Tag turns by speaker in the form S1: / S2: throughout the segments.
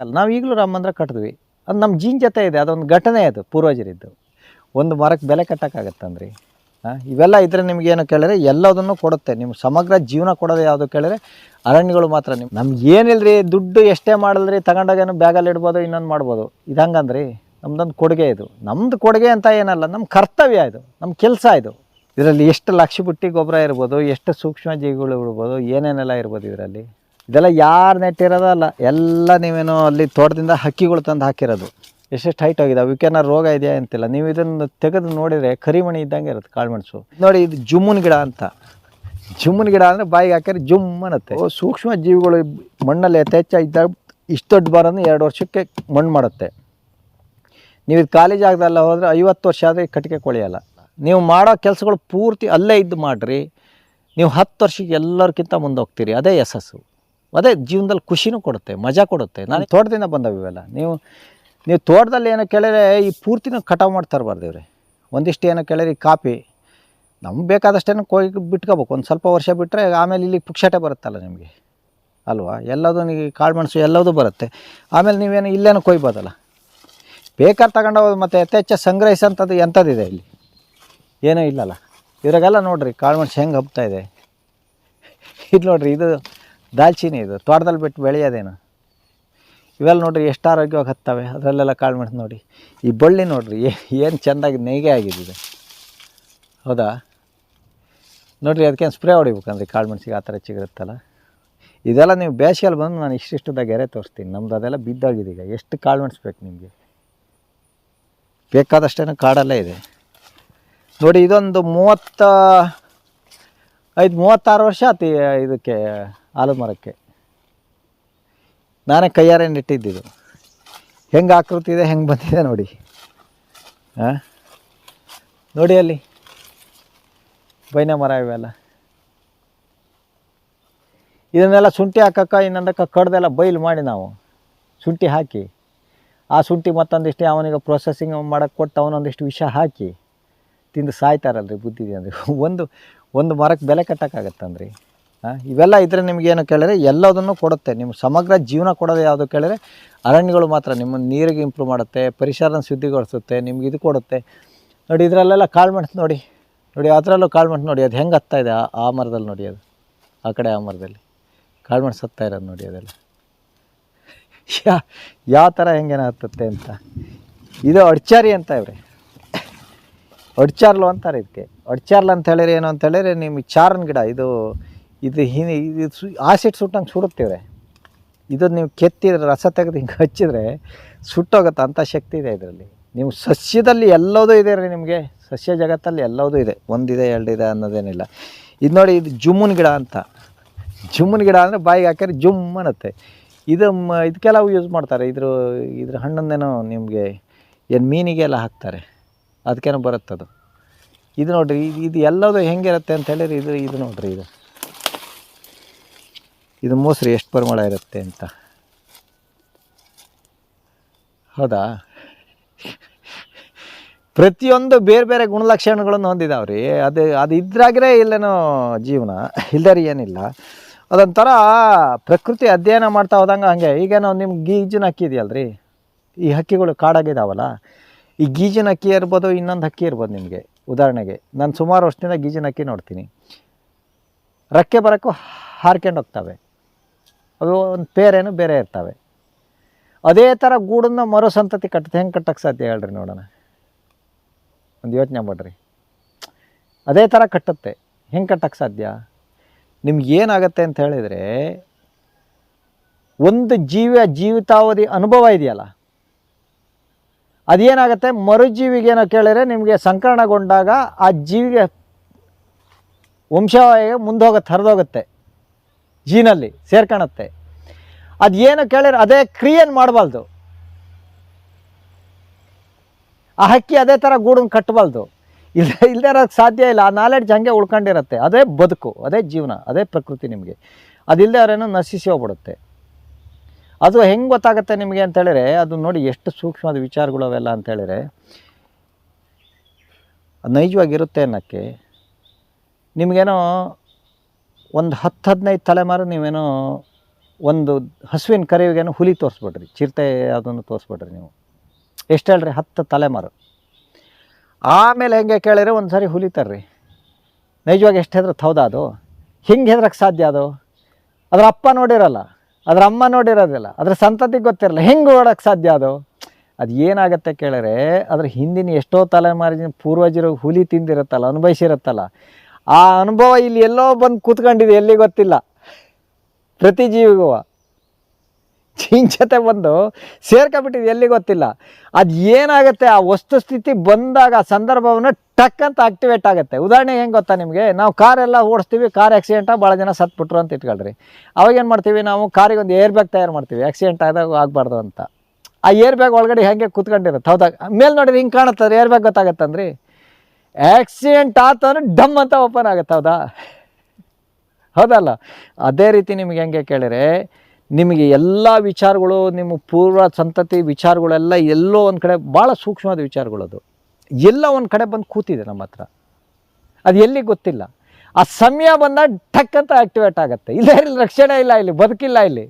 S1: ಅಲ್ಲ, ನಾವು ಈಗಲೂ ರಾಮ ಮಂದಿರ ಕಟ್ಟಿದ್ವಿ ಅದು ನಮ್ಮ ಜೀನ್ ಜೊತೆ ಇದೆ, ಅದೊಂದು ಘಟನೆ ಅದು, ಪೂರ್ವಜರಿದ್ದು. ಒಂದು ಮರಕ್ಕೆ ಬೆಲೆ ಕಟ್ಟೋಕ್ಕಾಗತ್ತಂದ್ರಿ ಹಾಂ, ಇವೆಲ್ಲ ಇದ್ರೆ ನಿಮಗೇನು ಕೇಳಿದ್ರೆ, ಎಲ್ಲದನ್ನು ಕೊಡುತ್ತೆ. ನಿಮ್ಮ ಸಮಗ್ರ ಜೀವನ ಕೊಡೋದು ಯಾವುದು ಕೇಳಿದ್ರೆ, ಅರಣ್ಯಗಳು ಮಾತ್ರ ನಿಮ್ಮ ನಮ್ಗೆ ರೀ ದುಡ್ಡು ಎಷ್ಟೇ ಮಾಡಲ್ರಿ ತಗೊಂಡಾಗೇನು ಬ್ಯಾಗಲ್ಲಿ ಇಡ್ಬೋದು, ಇನ್ನೊಂದು ಮಾಡ್ಬೋದು. ಇದು ಹಂಗಂದ್ರಿ, ನಮ್ದೊಂದು ಕೊಡುಗೆ ಇದು. ನಮ್ಮದು ಕೊಡುಗೆ ಅಂತ ಏನಲ್ಲ ನಮ್ಮ ಕರ್ತವ್ಯ ಇದು ನಮ್ಮ ಕೆಲಸ ಇದು. ಇದರಲ್ಲಿ ಎಷ್ಟು ಲಕ್ಷ ಬುಟ್ಟಿ ಗೊಬ್ಬರ ಇರ್ಬೋದು, ಎಷ್ಟು ಸೂಕ್ಷ್ಮ ಜೀವಿಗಳು ಇರ್ಬೋದು, ಏನೇನೆಲ್ಲ ಇರ್ಬೋದು ಇದರಲ್ಲಿ? ಇದೆಲ್ಲ ಯಾರು ನೆಟ್ಟಿರೋದಲ್ಲ ಎಲ್ಲ ನೀವೇನೋ ಅಲ್ಲಿ ತೋಟದಿಂದ ಹಕ್ಕಿಗಳು ತಂದು ಹಾಕಿರೋದು. ಎಷ್ಟೆಷ್ಟು ಹೈಟ್ ಆಗಿದೆ ಅವಕ್ಕೇನಾರು ರೋಗ ಇದೆಯಾ ಅಂತಿಲ್ಲ. ನೀವು ಇದನ್ನು ತೆಗೆದು ನೋಡಿದರೆ ಕರಿಮಣಿ ಇದ್ದಂಗೆ ಇರುತ್ತೆ ಕಾಳುಮೆಣಸು ನೋಡಿ ಇದು ಜುಮ್ಮನ್ ಗಿಡ ಅಂತ. ಜುಮ್ಮನ್ ಗಿಡ ಅಂದರೆ ಬಾಯಿಗೆ ಹಾಕಿದ್ರೆ ಜುಮ್ ಅನ್ನತ್ತೆ. ಸೂಕ್ಷ್ಮ ಜೀವಿಗಳು ಮಣ್ಣಲ್ಲಿ ಇದ್ದಾಗ ಇಷ್ಟು ದೊಡ್ಡ ಬಾರನ್ನು ಎರಡು ವರ್ಷಕ್ಕೆ ಮಣ್ಣು ಮಾಡುತ್ತೆ. ನೀವು ಇದು ಖಾಲಿ ಜಾಗದಲ್ಲ ಹೋದರೆ ಐವತ್ತು ವರ್ಷ ಆದರೆ ಕಟ್ಟಿಗೆ ಕೊಳೆಯಲ್ಲ. ನೀವು ಮಾಡೋ ಕೆಲಸಗಳು ಪೂರ್ತಿ ಅಲ್ಲೇ ಇದ್ದು ಮಾಡಿರಿ. ನೀವು ಹತ್ತು ವರ್ಷಕ್ಕೆ ಎಲ್ಲರಿಗಿಂತ ಮುಂದೆ ಹೋಗ್ತೀರಿ. ಅದೇ ಯಶಸ್ಸು. ಅದೇ ಜೀವನದಲ್ಲಿ ಖುಷಿನೂ ಕೊಡುತ್ತೆ ಮಜಾ ಕೊಡುತ್ತೆ. ನಾನು ತೋಟದಿಂದ ಬಂದವು ಇವೆಲ್ಲ. ನೀವು ನೀವು ತೋಟದಲ್ಲಿ ಏನೋ ಕೇಳಿದ್ರೆ ಈ ಪೂರ್ತಿನೂ ಕಟಾವು ಮಾಡಿ ಇರಬಾರ್ದು ಇವ್ರೆ. ಒಂದಿಷ್ಟು ಏನೋ ಕೇಳಿದ್ರೆ ಕಾಪಿ. ನಮ್ಗೆ ಬೇಕಾದಷ್ಟೇನು ಕೊಯ್ ಬಿಟ್ಕೋಬೇಕು. ಒಂದು ಸ್ವಲ್ಪ ವರ್ಷ ಬಿಟ್ಟರೆ ಆಮೇಲೆ ಇಲ್ಲಿ ಪುಕ್ಷಾಟೆ ಬರುತ್ತಲ್ಲ ನಿಮಗೆ. ಅಲ್ವಾ? ಎಲ್ಲದೂ ನೀವು ಕಾಳುಮೆಣಸು ಎಲ್ಲದೂ ಬರುತ್ತೆ. ಆಮೇಲೆ ನೀವೇನು ಇಲ್ಲೇನೋ ಕೊಯ್ಬೋದಲ್ಲ. ಬೇಕಾದ್ರೆ ತಗೊಂಡು ಹೋಗೋದು ಮತ್ತು ಯಥೇಚ್ಛ ಸಂಗ್ರಹಿಸೋಂಥದ್ದು ಎಂಥದ್ದಿದೆ ಇಲ್ಲಿ? ಏನೂ ಇಲ್ಲಲ್ಲ. ಇವ್ರಿಗೆಲ್ಲ ನೋಡಿರಿ ಕಾಳು ಮೆಣಸು ಹೆಂಗೆ ಹಬ್ತಾ ಇದೆ. ಇದು ನೋಡಿರಿ ಇದು ದಾಲ್ಚಿನ್ನಿ ಇದು, ತೋಟದಲ್ಲಿ ಬಿಟ್ಟು ಬೆಳೆಯೋದೇನು? ಇವೆಲ್ಲ ನೋಡ್ರಿ ಎಷ್ಟು ಆರೋಗ್ಯವಾಗಿ ಹತ್ತವೆ, ಅದರಲ್ಲೆಲ್ಲ ಕಾಳುಮೆಣಸು ನೋಡಿ. ಈ ಬಳ್ಳಿ ನೋಡ್ರಿ ಏನು ಚೆಂದಾಗಿ ನೇಯ್ಗೆ ಆಗಿದೆ ಹೌದಾ? ನೋಡಿರಿ ಅದಕ್ಕೇನು ಸ್ಪ್ರೇ ಹೊಡಿಬೇಕಂದ್ರೆ ಕಾಳುಮೆಣಸಿಗೆ ಆ ಥರ ಚಿಗುರುತ್ತಲ್ಲ. ಇದೆಲ್ಲ ನೀವು ಬೇಸಿಗೆಯಲ್ಲಿ ಬಂದು ನಾನು ಇಷ್ಟಿಷ್ಟದಾಗ ಎರೆ ತೋರಿಸ್ತೀನಿ. ನಮ್ದು ಅದೆಲ್ಲ ಬಿದ್ದಾಗಿದೆ ಈಗ. ಎಷ್ಟು ಕಾಳು ಬೇಕು ನಿಮಗೆ? ಬೇಕಾದಷ್ಟೇನು ಕಾಡಲ್ಲೇ ಇದೆ. ನೋಡಿ ಇದೊಂದು ಮೂವತ್ತ ಐದು, ಮೂವತ್ತಾರು ವರ್ಷ ಈ, ಇದಕ್ಕೆ ಆಲದ ಮರಕ್ಕೆ ನಾನೇ ಕೈಯಾರೆ ನೆಟ್ಟಿದ್ದಿದ್ದು ಹೆಂಗೆ ಆಕೃತಿ ಇದೆ, ಹೆಂಗೆ ಬಂದಿದೆ ನೋಡಿ. ಹಾಂ ನೋಡಿ ಅಲ್ಲಿ. ಬೈನ ಮರ ಇವೆಲ್ಲ. ಇದನ್ನೆಲ್ಲ ಶುಂಠಿ ಹಾಕಕ್ಕ, ಇನ್ನೊಂದಕ್ಕೆ ಕಡ್ದೆಲ್ಲ ಬೈಲು ಮಾಡಿ ನಾವು. ಶುಂಠಿ ಹಾಕಿ. ಆ ಶುಂಠಿ ಮತ್ತೊಂದಿಷ್ಟು ಅವನಿಗೆ ಪ್ರೊಸೆಸಿಂಗ್ ಮಾಡೋಕ್ಕೆ ಕೊಟ್ಟು ಅವನೊಂದಿಷ್ಟು ವಿಷ ಹಾಕಿ. ತಿಂದು ಸಾಯ್ತಾರಲ್ರಿ ಬುದ್ಧಿದೆ ಅಂದರೆ. ಒಂದು ಒಂದು ಮರಕ್ಕೆ ಬೆಲೆ ಕಟ್ಟೋಕ್ಕಾಗತ್ತಂದ್ರಿ. ಇವೆಲ್ಲ ಇದ್ರೆ ನಿಮಗೇನು ಕೇಳಿದರೆ ಎಲ್ಲದನ್ನು ಕೊಡುತ್ತೆ. ನಿಮ್ಮ ಸಮಗ್ರ ಜೀವನ ಕೊಡೋದು ಯಾವುದು ಕೇಳಿದರೆ ಅರಣ್ಯಗಳು ಮಾತ್ರ ನಿಮ್ಮ ನೀರಿಗೆ ಇಂಪ್ರೂವ್ ಮಾಡುತ್ತೆ, ಪರಿಸರನ ಶುದ್ಧಿಗೊಳಿಸುತ್ತೆ ನಿಮ್ಗೆ ಇದು ಕೊಡುತ್ತೆ. ನೋಡಿ, ಇದರಲ್ಲೆಲ್ಲ ಕಾಳುಮೆಣಸು ನೋಡಿ. ನೋಡಿ, ಅದರಲ್ಲೂ ಕಾಳುಮೆಣಸು ನೋಡಿ, ಅದು ಹೆಂಗೆ ಹತ್ತಾ ಇದೆ? ಆ- ಮರದಲ್ಲಿ ನೋಡಿ ಅದು. ಆ ಕಡೆ ಆ ಮರದಲ್ಲಿ. ಕಾಳುಮೆಣಸು ಹತ್ತಾ ಇರೋದು ನೋಡಿ ಅದೆಲ್ಲ. ಯಾ ಯಾವ ಥರ ಹೆಂಗೇನ ಹತ್ತುತ್ತೆ ಅಂತ. ಇದು ಅಡ್ಚಾರಿ ಅಂತ ಇವ್ರೆ. ಅಡ್ಚಾರ್ಲು ಅಂತಾರೆ ಇದಕ್ಕೆ. ಅಡ್ಚಾರ್ಲು ಅಂತ ಹೇಳಿದ್ರೆ ಏನು ಅಂತ ಹೇಳಿದ್ರೆ ನಿಮ್ಮ ಚಾರನ್ ಗಿಡ, ಇದು ಇದು ಹಿಂದೆ ಇದು ಸು ಆಸಿಡ್ ಸುಟ್ಟಂಗೆ ಸುಡುತ್ತೀವ್ರೆ. ಇದನ್ನು ನೀವು ಕೆತ್ತಿದ್ರೆ ರಸ ತೆಗೆದು ಹಿಂಗೆ ಹಚ್ಚಿದ್ರೆ ಸುಟ್ಟೋಗುತ್ತೆ ಅಂಥ ಶಕ್ತಿ ಇದೆ ಇದರಲ್ಲಿ. ನೀವು ಸಸ್ಯದಲ್ಲಿ ಎಲ್ಲದೂ ಇದೆ ರೀ ನಿಮಗೆ. ಸಸ್ಯ ಜಗತ್ತಲ್ಲಿ ಎಲ್ಲದೂ ಇದೆ. ಒಂದಿದೆ, ಎರಡಿದೆ ಅನ್ನೋದೇನಿಲ್ಲ. ಇದು ನೋಡಿ ಇದು ಜುಮ್ಮನ್ ಗಿಡ ಅಂತ. ಜುಮ್ಮನ್ ಗಿಡ ಅಂದರೆ ಬಾಯಿಗೆ ಹಾಕಿದ್ರೆ ಜುಮ್ ಅನ್ನತ್ತೆ. ಇದು ಇದಕ್ಕೆಲ್ಲ ಯೂಸ್ ಮಾಡ್ತಾರೆ. ಇದ್ರ ಇದ್ರ ಹಣ್ಣನ್ನೇನೋ ನಿಮಗೆ ಏನು ಮೀನಿಗೆಲ್ಲ ಹಾಕ್ತಾರೆ. ಅದಕ್ಕೇನೋ ಬರುತ್ತದು. ಇದು ನೋಡಿರಿ ಇದು ಎಲ್ಲದೂ ಹೆಂಗಿರುತ್ತೆ ಅಂತ ಹೇಳಿದ್ರೆ ಇದು ಇದು ನೋಡಿರಿ ಇದು. ಇದು ಮೋಸ್ರಿ ಎಷ್ಟು ಪರಿಮಳ ಇರುತ್ತೆ ಅಂತ. ಹೌದಾ? ಪ್ರತಿಯೊಂದು ಬೇರೆ ಬೇರೆ ಗುಣಲಕ್ಷಣಗಳನ್ನು ಹೊಂದಿದಾವ್ರಿ. ಅದು ಅದು ಇದ್ರಾಗ್ರೆ ಇಲ್ಲೇನೋ ಜೀವನ, ಇಲ್ದಾರಿ ಏನಿಲ್ಲ. ಅದೊಂಥರ ಪ್ರಕೃತಿ ಅಧ್ಯಯನ ಮಾಡ್ತಾ ಹೋದಂಗೆ ಹಂಗೆ. ಈಗೇನೋ ನಿಮ್ಗೆ ಗೀಜಿನ ಹಕ್ಕಿ ಇದೆಯಲ್ರಿ? ಈ ಹಕ್ಕಿಗಳು ಕಾಡಾಗಿದ್ದಾವಲ್ಲ ಈ ಗೀಜಿನ ಅಕ್ಕಿ ಇರ್ಬೋದು, ಇನ್ನೊಂದು ಹಕ್ಕಿ ಇರ್ಬೋದು ನಿಮಗೆ, ಉದಾಹರಣೆಗೆ. ನಾನು ಸುಮಾರು ವರ್ಷದಿಂದ ಗೀಜಿನ ಅಕ್ಕಿ ನೋಡ್ತೀನಿ. ರಕ್ಕೆ ಬರೋಕ್ಕೂ ಹಾರ್ಕೊಂಡು ಹೋಗ್ತವೆ. ಅವು ಒಂದು ಪೇರೇನು ಬೇರೆ ಇರ್ತವೆ. ಅದೇ ಥರ ಗೂಡನ್ನ ಮರು ಸಂತತಿ ಕಟ್ಟುತ್ತೆ ಹೆಂಗೆ ಕಟ್ಟಕ್ಕೆ ಸಾಧ್ಯ ಹೇಳ್ರಿ ನೋಡೋಣ. ಒಂದು ಯೋಚನೆ ಮಾಡ್ರಿ. ಅದೇ ಥರ ಕಟ್ಟುತ್ತೆ. ಹೆಂಗೆ ಕಟ್ಟಕ್ಕೆ ಸಾಧ್ಯ? ನಿಮ್ಗೆ ಏನಾಗತ್ತೆ ಅಂತ ಹೇಳಿದರೆ, ಒಂದು ಜೀವಿಯ ಜೀವಿತಾವಧಿ ಅನುಭವ ಇದೆಯಲ್ಲ, ಅದೇನಾಗುತ್ತೆ? ಮರುಜೀವಿಗೇನೋ ಕೇಳಿದ್ರೆ ನಿಮಗೆ ಸಂಕರಣಗೊಂಡಾಗ ಆ ಜೀವಿಗೆ ವಂಶವಾಗಿ ಮುಂದೋಗುತ್ತೆ ಹರಿದೋಗುತ್ತೆ. ಜೀನಲ್ಲಿ ಸೇರ್ಕೊಳತ್ತೆ ಅದು ಏನು ಕೇಳಿದ್ರೆ ಅದೇ ಕ್ರಿಯೆನ್ ಮಾಡಬಾರ್ದು. ಆ ಹಕ್ಕಿ ಅದೇ ಥರ ಗೂಡನ್ನು ಕಟ್ಟಬಾರ್ದು ಇಲ್ಲ ಇಲ್ಲದೇ ಇರೋಕ್ಕೆ ಸಾಧ್ಯ ಇಲ್ಲ. ಆ ನಾಲೆಡ್ಜ್ ಹಂಗೆ ಉಳ್ಕೊಂಡಿರುತ್ತೆ. ಅದೇ ಬದುಕು, ಅದೇ ಜೀವನ, ಅದೇ ಪ್ರಕೃತಿ ನಿಮಗೆ. ಅದಿಲ್ಲದೆ ಅವರೇನೋ ನಶಿಸಿ ಹೋಗ್ಬಿಡುತ್ತೆ. ಅದು ಹೆಂಗೆ ಗೊತ್ತಾಗುತ್ತೆ ನಿಮಗೆ ಅಂತ ಹೇಳಿದ್ರೆ, ಅದು ನೋಡಿ ಎಷ್ಟು ಸೂಕ್ಷ್ಮವಾದ ವಿಚಾರಗಳು ಅವೆಲ್ಲ ಅಂತ ಹೇಳಿದ್ರೆ ಅದು ನೈಜವಾಗಿರುತ್ತೆ ಅನ್ನೋಕ್ಕೆ ನಿಮಗೇನೋ ಒಂದು ಹತ್ತು ಹದಿನೈದು ತಲೆಮಾರು ನೀವೇನೋ ಒಂದು ಹಸುವಿನ ಕರೆಯುವಿಗೆನೂ ಹುಲಿ ತೋರಿಸ್ಬಿಡ್ರಿ, ಚಿರತೆ ಅದನ್ನು ತೋರಿಸ್ಬಿಡ್ರಿ ನೀವು. ಎಷ್ಟು ಹೇಳ್ರಿ? ಹತ್ತು ತಲೆಮಾರು. ಆಮೇಲೆ ಹೆಂಗೆ ಕೇಳಿದ್ರೆ ಒಂದು ಸಾರಿ ಹುಲಿ ತರ್ರಿ. ನೈಜವಾಗಿ ಎಷ್ಟು ಹೆದ್ರೆ ಹೌದಾ ಅದು? ಹಿಂಗೆ ಹೆದ್ರಕ್ಕೆ ಸಾಧ್ಯ ಅದು? ಅದ್ರ ಅಪ್ಪ ನೋಡಿರಲ್ಲ, ಅದ್ರ ಅಮ್ಮ ನೋಡಿರೋದಿಲ್ಲ, ಅದ್ರ ಸಂತತಿಗೆ ಗೊತ್ತಿರಲ್ಲ, ಹೆಂಗೆ ಓಡೋಕ್ಕೆ ಸಾಧ್ಯ ಅದು? ಅದು ಏನಾಗುತ್ತೆ ಕೇಳಿದ್ರೆ, ಅದ್ರ ಹಿಂದಿನ ಎಷ್ಟೋ ತಲೆಮಾರಿನ ಪೂರ್ವಜರು ಹುಲಿ ತಿಂದಿರುತ್ತಲ್ಲ, ಅನುಭವಿಸಿರುತ್ತಲ್ಲ, ಆ ಅನುಭವ ಇಲ್ಲಿ ಎಲ್ಲೋ ಬಂದು ಕೂತ್ಕೊಂಡಿದೆ, ಎಲ್ಲಿ ಗೊತ್ತಿಲ್ಲ. ಪ್ರತಿ ಜೀವಿಗೂ ಚಿಂಚತೆ ಬಂದು ಸೇರ್ಕೊಂಬಿಟ್ಟಿದೆ ಎಲ್ಲಿ ಗೊತ್ತಿಲ್ಲ. ಅದು ಏನಾಗುತ್ತೆ, ಆ ವಸ್ತುಸ್ಥಿತಿ ಬಂದಾಗ ಆ ಸಂದರ್ಭವನ್ನು ಟಕ್ ಅಂತ ಆಕ್ಟಿವೇಟ್ ಆಗುತ್ತೆ. ಉದಾಹರಣೆ ಹೆಂಗೆ ಗೊತ್ತಾ ನಿಮಗೆ? ನಾವು ಕಾರೆಲ್ಲ ಓಡಿಸ್ತೀವಿ, ಕಾರ್ ಆಕ್ಸಿಡೆಂಟಾಗಿ ಭಾಳ ಜನ ಸತ್ಬಿಟ್ರು ಅಂತ ಇಟ್ಕೊಳ್ರಿ. ಅವಾಗ ಏನು ಮಾಡ್ತೀವಿ ನಾವು? ಕಾರಿಗೆ ಒಂದು ಏರ್ ಬ್ಯಾಗ್ ತಯಾರು ಮಾಡ್ತೀವಿ. ಆಕ್ಸಿಡೆಂಟ್ ಆದಾಗ ಆಗಬಾರ್ದು ಅಂತ. ಆ ಏರ್ ಬ್ಯಾಗ್ ಒಳಗಡೆ ಹೆಂಗೆ ಕೂತ್ಕೊಂಡಿರುತ್ತೆ? ಹೌದಾಗ ಮೇಲೆ ನೋಡಿದ್ರೆ ಹಿಂಗೆ ಕಾಣುತ್ತದೆ ಏರ್ ಬ್ಯಾಗ್ ಗೊತ್ತಾಗತ್ತಂದ್ರಿ? ಆಕ್ಸಿಡೆಂಟ್ ಆತಂದ್ರೆ ಡಮ್ ಅಂತ ಓಪನ್ ಆಗುತ್ತೆ, ಹೌದಾ? ಹೌದಲ್ಲ? ಅದೇ ರೀತಿ ನಿಮಗೆ ಹೆಂಗೆ ಕೇಳಿದ್ರೆ, ನಿಮಗೆ ಎಲ್ಲ ವಿಚಾರಗಳು, ನಿಮ್ಮ ಪೂರ್ವ ಸಂತತಿ ವಿಚಾರಗಳೆಲ್ಲ ಎಲ್ಲೋ ಒಂದು ಕಡೆ ಭಾಳ ಸೂಕ್ಷ್ಮವಾದ ವಿಚಾರಗಳು ಅದು ಎಲ್ಲ ಒಂದು ಕಡೆ ಬಂದು ಕೂತಿದೆ ನಮ್ಮ ಹತ್ರ. ಅದು ಎಲ್ಲಿ ಗೊತ್ತಿಲ್ಲ. ಆ ಸಮಯ ಬಂದಾಗ ಟಕ್ ಅಂತ ಆಕ್ಟಿವೇಟ್ ಆಗುತ್ತೆ. ಇಲ್ಲ, ಇಲ್ಲಿ, ರಕ್ಷಣೆ ಇಲ್ಲ ಇಲ್ಲಿ, ಬದುಕಿಲ್ಲ ಇಲ್ಲಿ.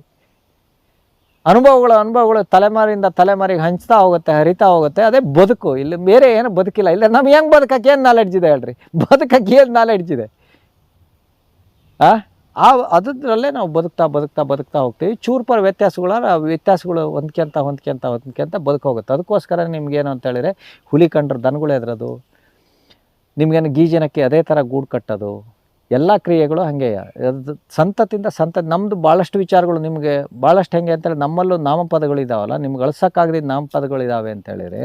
S1: ಅನುಭವಗಳು ಅನುಭವಗಳು ತಲೆಮಾರಿಂದ ತಲೆಮಾರಿಗೆ ಹಂಚ್ತಾ ಹೋಗುತ್ತೆ, ಹರಿತಾ ಹೋಗುತ್ತೆ. ಅದೇ ಬದುಕು. ಇಲ್ಲಿ ಬೇರೆ ಏನು ಬದುಕಿಲ್ಲ. ಇಲ್ಲ, ನಮ್ಗೆ ಹೆಂಗೆ ಬದುಕಕ್ಕೆ ಏನು ನಾಲೆಡ್ಜ್ ಇದೆ ಹೇಳ್ರಿ? ಬದುಕಕ್ಕೆ ಏನು ನಾಲೆಡ್ಜ್ ಇದೆ? ಆ? ಅದರಲ್ಲೇ ನಾವು ಬದುಕ್ತಾ ಬದುಕ್ತಾ ಬದುಕ್ತಾ ಹೋಗ್ತೀವಿ. ಚೂರು ಪರ್ ವ್ಯತ್ಯಾಸಗಳ ವ್ಯತ್ಯಾಸಗಳು ಹೊಂದ್ಕೊಂತ ಹೊಂದ್ಕೊಂತ ಹೊಂದ್ಕೊಂತ ಬದುಕೋಗುತ್ತೆ ಅದಕ್ಕೋಸ್ಕರ ನಿಮ್ಗೇನು ಅಂತ ಹೇಳಿದ್ರೆ, ಹುಲಿ ಕಂಡ್ರೆ ದನಗಳು ಎದ್ರೋದು ನಿಮಗೇನು ಗೀಜನಕ್ಕೆ ಅದೇ ಥರ ಗೂಡು ಕಟ್ಟೋದು, ಎಲ್ಲ ಕ್ರಿಯೆಗಳು ಹಾಗೆ. ಸಂತತಿಂದ ಸಂತ ನಮ್ಮದು ಭಾಳಷ್ಟು ವಿಚಾರಗಳು ನಿಮಗೆ ಭಾಳಷ್ಟು ಹೆಂಗೆ ಅಂತೇಳಿ ನಮ್ಮಲ್ಲೂ ನಾಮಪದಗಳು ಇದಾವಲ್ಲ ನಿಮ್ಗೆ ಅಳ್ಸೋಕ್ಕಾಗದಿದ್ದ ನಾಮಪದಗಳು ಇದ್ದಾವೆ ಅಂತೇಳಿದರೆ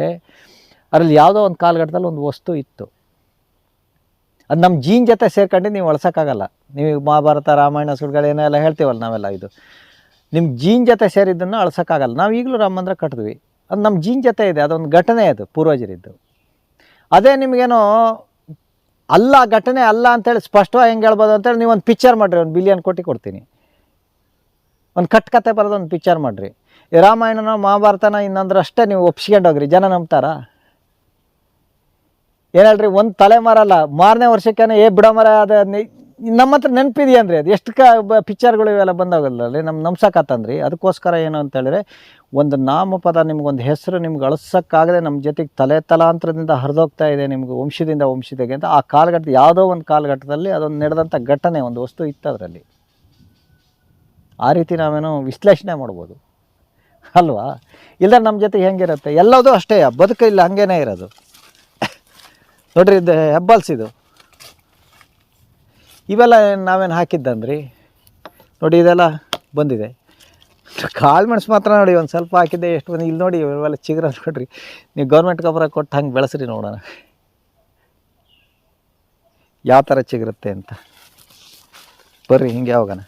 S1: ಅದರಲ್ಲಿ ಯಾವುದೋ ಒಂದು ಕಾಲಘಟ್ಟದಲ್ಲಿ ಒಂದು ವಸ್ತು ಇತ್ತು. ಅದು ನಮ್ಮ ಜೀನ್ ಜೊತೆ ಸೇರ್ಕೊಂಡು ನೀವು ಅಳ್ಸೋಕ್ಕಾಗಲ್ಲ ನೀವು ಮಹಾಭಾರತ, ರಾಮಾಯಣ ಸುಳ್ಗಳು ಏನೆಲ್ಲ ಹೇಳ್ತೀವಲ್ಲ ನಾವೆಲ್ಲ ಇದು. ನಿಮ್ಮ ಜೀನ್ ಜೊತೆ ಸೇರಿದ್ದನ್ನು ಅಳ್ಸೋಕ್ಕಾಗಲ್ಲ. ನಾವು ಈಗಲೂ ರಾಮ ಮಂದಿರ ಕಟ್ಟಿದ್ವಿ ಅದು ನಮ್ಮ ಜೀನ್ ಜೊತೆ ಇದೆ. ಅದೊಂದು ಘಟನೆ ಅದು, ಪೂರ್ವಜರಿದ್ದು. ಅದೇ ನಿಮಗೇನೋ ಅಲ್ಲ, ಘಟನೆ ಅಲ್ಲ ಅಂತೇಳಿ ಸ್ಪಷ್ಟವಾಗಿ ಹೆಂಗೆ ಹೇಳ್ಬೋದು ಅಂತೇಳಿ ನೀವು ಒಂದು ಪಿಕ್ಚರ್ ಮಾಡಿರಿ. ಒಂದು ಬಿಲಿಯನ್ ಕೋಟಿ ಕೊಡ್ತೀನಿ. ಒಂದು ಕಟ್ ಕತೆ ಬರೋದು ಒಂದು ಪಿಕ್ಚರ್ ಮಾಡಿರಿ. ರಾಮಾಯಣನ, ಮಹಾಭಾರತನ ಇನ್ನೊಂದ್ರಷ್ಟೇ ನೀವು ಒಪ್ಸ್ಕೊಂಡು ಹೋಗ್ರಿ. ಜನ ನಂಬ್ತಾರಾ? ಏನು ಹೇಳ್ರಿ, ಒಂದು ತಲೆಮಾರ ಅಲ್ಲ, ಮಾರನೇ ವರ್ಷಕ್ಕೇನೆ ಏ ಬಿಡ ಮರ ಅದ ನಮ್ಮ ಹತ್ರ ನೆನಪಿದೆಯನ್ರಿ ಅದು? ಎಷ್ಟು ಕ ಪಿಕ್ಚರ್ಗಳು ಇವೆಲ್ಲ ಬಂದಾಗಲ್ಲ ನಮ್ಮ ನಮ್ಸಕತ್ತಂದ್ರಿ ಅದಕ್ಕೋಸ್ಕರ ಏನು ಅಂತ ಹೇಳಿದ್ರೆ, ಒಂದು ನಾಮಪದ ನಿಮ್ಗೊಂದು ಹೆಸರು ನಿಮ್ಗೆ ಅಳಿಸೋಕ್ಕಾಗದೆ ನಮ್ಮ ಜೊತೆಗೆ ತಲೆ ತಲಾಂತರದಿಂದ ಹರಿದೋಗ್ತಾ ಇದೆ ನಿಮ್ಗೆ, ವಂಶದಿಂದ ವಂಶದಾಗೆ ಅಂತ, ಆ ಕಾಲಘಟ್ಟ ಯಾವುದೋ ಒಂದು ಕಾಲಘಟ್ಟದಲ್ಲಿ ಅದೊಂದು ನಡೆದಂಥ ಘಟನೆ, ಒಂದು ವಸ್ತು ಇತ್ತು ಅದರಲ್ಲಿ. ಆ ರೀತಿ ನಾವೇನು ವಿಶ್ಲೇಷಣೆ ಮಾಡ್ಬೋದು. ಅಲ್ವಾ? ಇಲ್ಲ ನಮ್ಮ ಜೊತೆಗೆ ಹೆಂಗಿರುತ್ತೆ? ಎಲ್ಲದೂ ಅಷ್ಟೇ, ಬದುಕು ಇಲ್ಲ ಹಂಗೇನೇ ಇರೋದು. ನೋಡ್ರಿ ಇದು ಹೆಬ್ಬಾಲ್ಸ್ ಇದು. ಇವೆಲ್ಲ ನಾವೇನು ಹಾಕಿದ್ದಂದ್ರಿ? ನೋಡಿ ಇದೆಲ್ಲ ಬಂದಿದೆ. ಕಾಳು ಮೆಣಸು ಮಾತ್ರ ನೋಡಿ, ಒಂದು ಸ್ವಲ್ಪ ಹಾಕಿದ್ದೆ, ಎಷ್ಟು ಬಂದು ಇಲ್ಲಿ ನೋಡಿ, ಇವೆಲ್ಲ ಚಿಗುರ ನೋಡ್ರಿ ನೀವು ಗೌರ್ಮೆಂಟ್ ಗೊಬ್ಬರ ಕೊಟ್ಟು ಹಂಗೆ ಬೆಳೆಸ್ರಿ ನೋಡೋಣ. ಯಾವ ಥರ ಚಿಗುರುತ್ತೆ ಅಂತ. ಬರ್ರಿ, ಹಿಂಗೆ ಹೋಗೋಣ.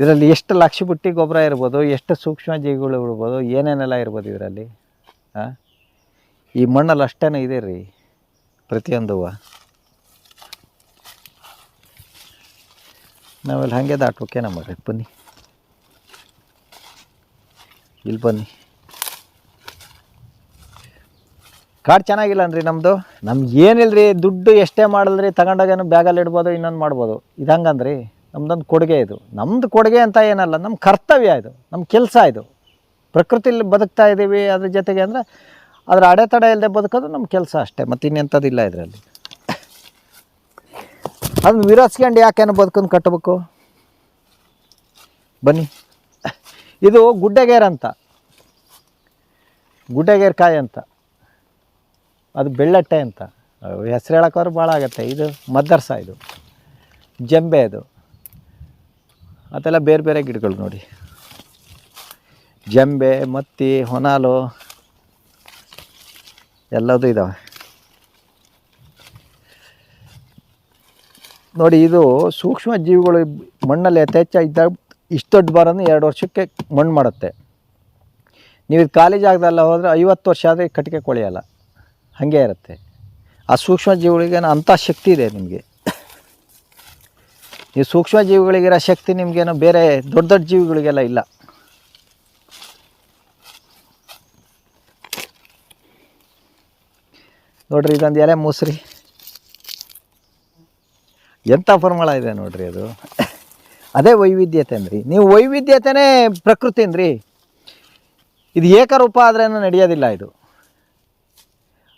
S1: ಇದರಲ್ಲಿ ಎಷ್ಟು ಲಕ್ಷ ಬುಟ್ಟಿ ಗೊಬ್ಬರ ಇರ್ಬೋದು, ಎಷ್ಟು ಸೂಕ್ಷ್ಮ ಜೀವಿಗಳು ಇರ್ಬೋದು, ಏನೇನೆಲ್ಲ ಇರ್ಬೋದು ಇದರಲ್ಲಿ? ಹಾಂ ಈ ಮಣ್ಣಲ್ಲಿ ಅಷ್ಟೇನೂ ಇದೆ ರೀ. ಪ್ರತಿಯೊಂದು ನಾವೆಲ್ಲ ಹಾಗೆ ದಾಟೋಕೆ ನಮಗೆ, ಬನ್ನಿ. ಇಲ್ಲಿ ಬನ್ನಿ. ಕಾಡು ಚೆನ್ನಾಗಿಲ್ಲ ಅನ್ರಿ ನಮ್ಮದು ನಮ್ಗೆ ರೀ ದುಡ್ಡು ಎಷ್ಟೇ ಮಾಡಿದ್ರಿ ತಗೊಂಡಾಗೇನು ಬ್ಯಾಗಲ್ಲಿ ಇಡ್ಬೋದು, ಇನ್ನೊಂದು ಮಾಡ್ಬೋದು. ಇದು ಹಂಗಂದ್ರಿ, ನಮ್ದೊಂದು ಕೊಡುಗೆ ಇದು. ನಮ್ಮದು ಕೊಡುಗೆ ಅಂತ ಏನಲ್ಲ ನಮ್ಮ ಕರ್ತವ್ಯ ಇದು ನಮ್ಮ ಕೆಲಸ ಇದು. ಪ್ರಕೃತಿಲಿ ಬದುಕ್ತಾ ಇದ್ದೀವಿ ಅದ್ರ ಜೊತೆಗೆ ಅಂದರೆ ಅದ್ರ ಅಡೆತಡೆ ಇಲ್ಲದೆ ಬದುಕೋದು ನಮ್ಮ ಕೆಲಸ ಅಷ್ಟೇ, ಮತ್ತು ಇನ್ನೆಂಥದ್ದಿಲ್ಲ ಇದರಲ್ಲಿ. ಅದನ್ನು ವಿರೋಧಿಸ್ಕೊಂಡು ಯಾಕೇನು ಬದುಕನ್ನು ಕಟ್ಟಬೇಕು ಬನ್ನಿ. ಇದು ಗುಡ್ಡೆಗೇರ್ ಅಂತ. ಗುಡ್ಡೆಗೇರ್ ಕಾಯಿ ಅಂತ. ಅದು ಬೆಳ್ಳಟ್ಟೆ ಅಂತ. ಹೆಸ್ರು ಹೇಳೋಕ್ಕಾದ್ರೂ ಭಾಳ ಆಗುತ್ತೆ. ಇದು ಮದ್ದರ್ಸ ಇದು. ಜಂಬೆ ಇದು ಅದೆಲ್ಲ ಬೇರೆ ಬೇರೆ ಗಿಡಗಳು ನೋಡಿ. ಜಂಬೆ, ಮತ್ತಿ, ಹೊನಾಲು. ಎಲ್ಲದೂ ಇದ್ದಾವೆ ನೋಡಿ, ಇದು ಸೂಕ್ಷ್ಮ ಜೀವಿಗಳು ಮಣ್ಣಲ್ಲಿ ಯಥೇಚ್ಛ ಇಷ್ಟು ದೊಡ್ಡ ಬಾರನ್ನು ಎರಡು ವರ್ಷಕ್ಕೆ ಮಣ್ಣು ಮಾಡುತ್ತೆ. ನೀವು ಇದು ಖಾಲಿ ಜಾಗದಲ್ಲ ಹೋದರೆ ಐವತ್ತು ವರ್ಷ ಆದರೆ ಕಟ್ಟಿಗೆ ಕೊಳೆಯಲ್ಲ. ಹಾಗೆ ಇರುತ್ತೆ. ಆ ಸೂಕ್ಷ್ಮ ಜೀವಿಗಳಿಗೆ ಅಂಥ ಶಕ್ತಿ ಇದೆ ನಿಮಗೆ. ಈ ಸೂಕ್ಷ್ಮ ಜೀವಿಗಳಿಗಿರೋ ಶಕ್ತಿ ನಿಮಗೇನೋ ಬೇರೆ ದೊಡ್ಡ ದೊಡ್ಡ ಜೀವಿಗಳಿಗೆಲ್ಲ ಇಲ್ಲ. ನೋಡ್ರಿ ಇದೊಂದು ಎಲೆ ಮುಸ್ರಿ. ಎಂಥ ಫರ್ಮಳ ಇದೆ ನೋಡ್ರಿ ಅದು? ಅದೇ ವೈವಿಧ್ಯತೆ ಅಂದ್ರಿ. ನೀವು ವೈವಿಧ್ಯತೆನೇ ಪ್ರಕೃತಿ ಅಂದ್ರಿ. ಇದು ಏಕರೂಪ ಆದ್ರೇನು ನಡೆಯೋದಿಲ್ಲ ಇದು.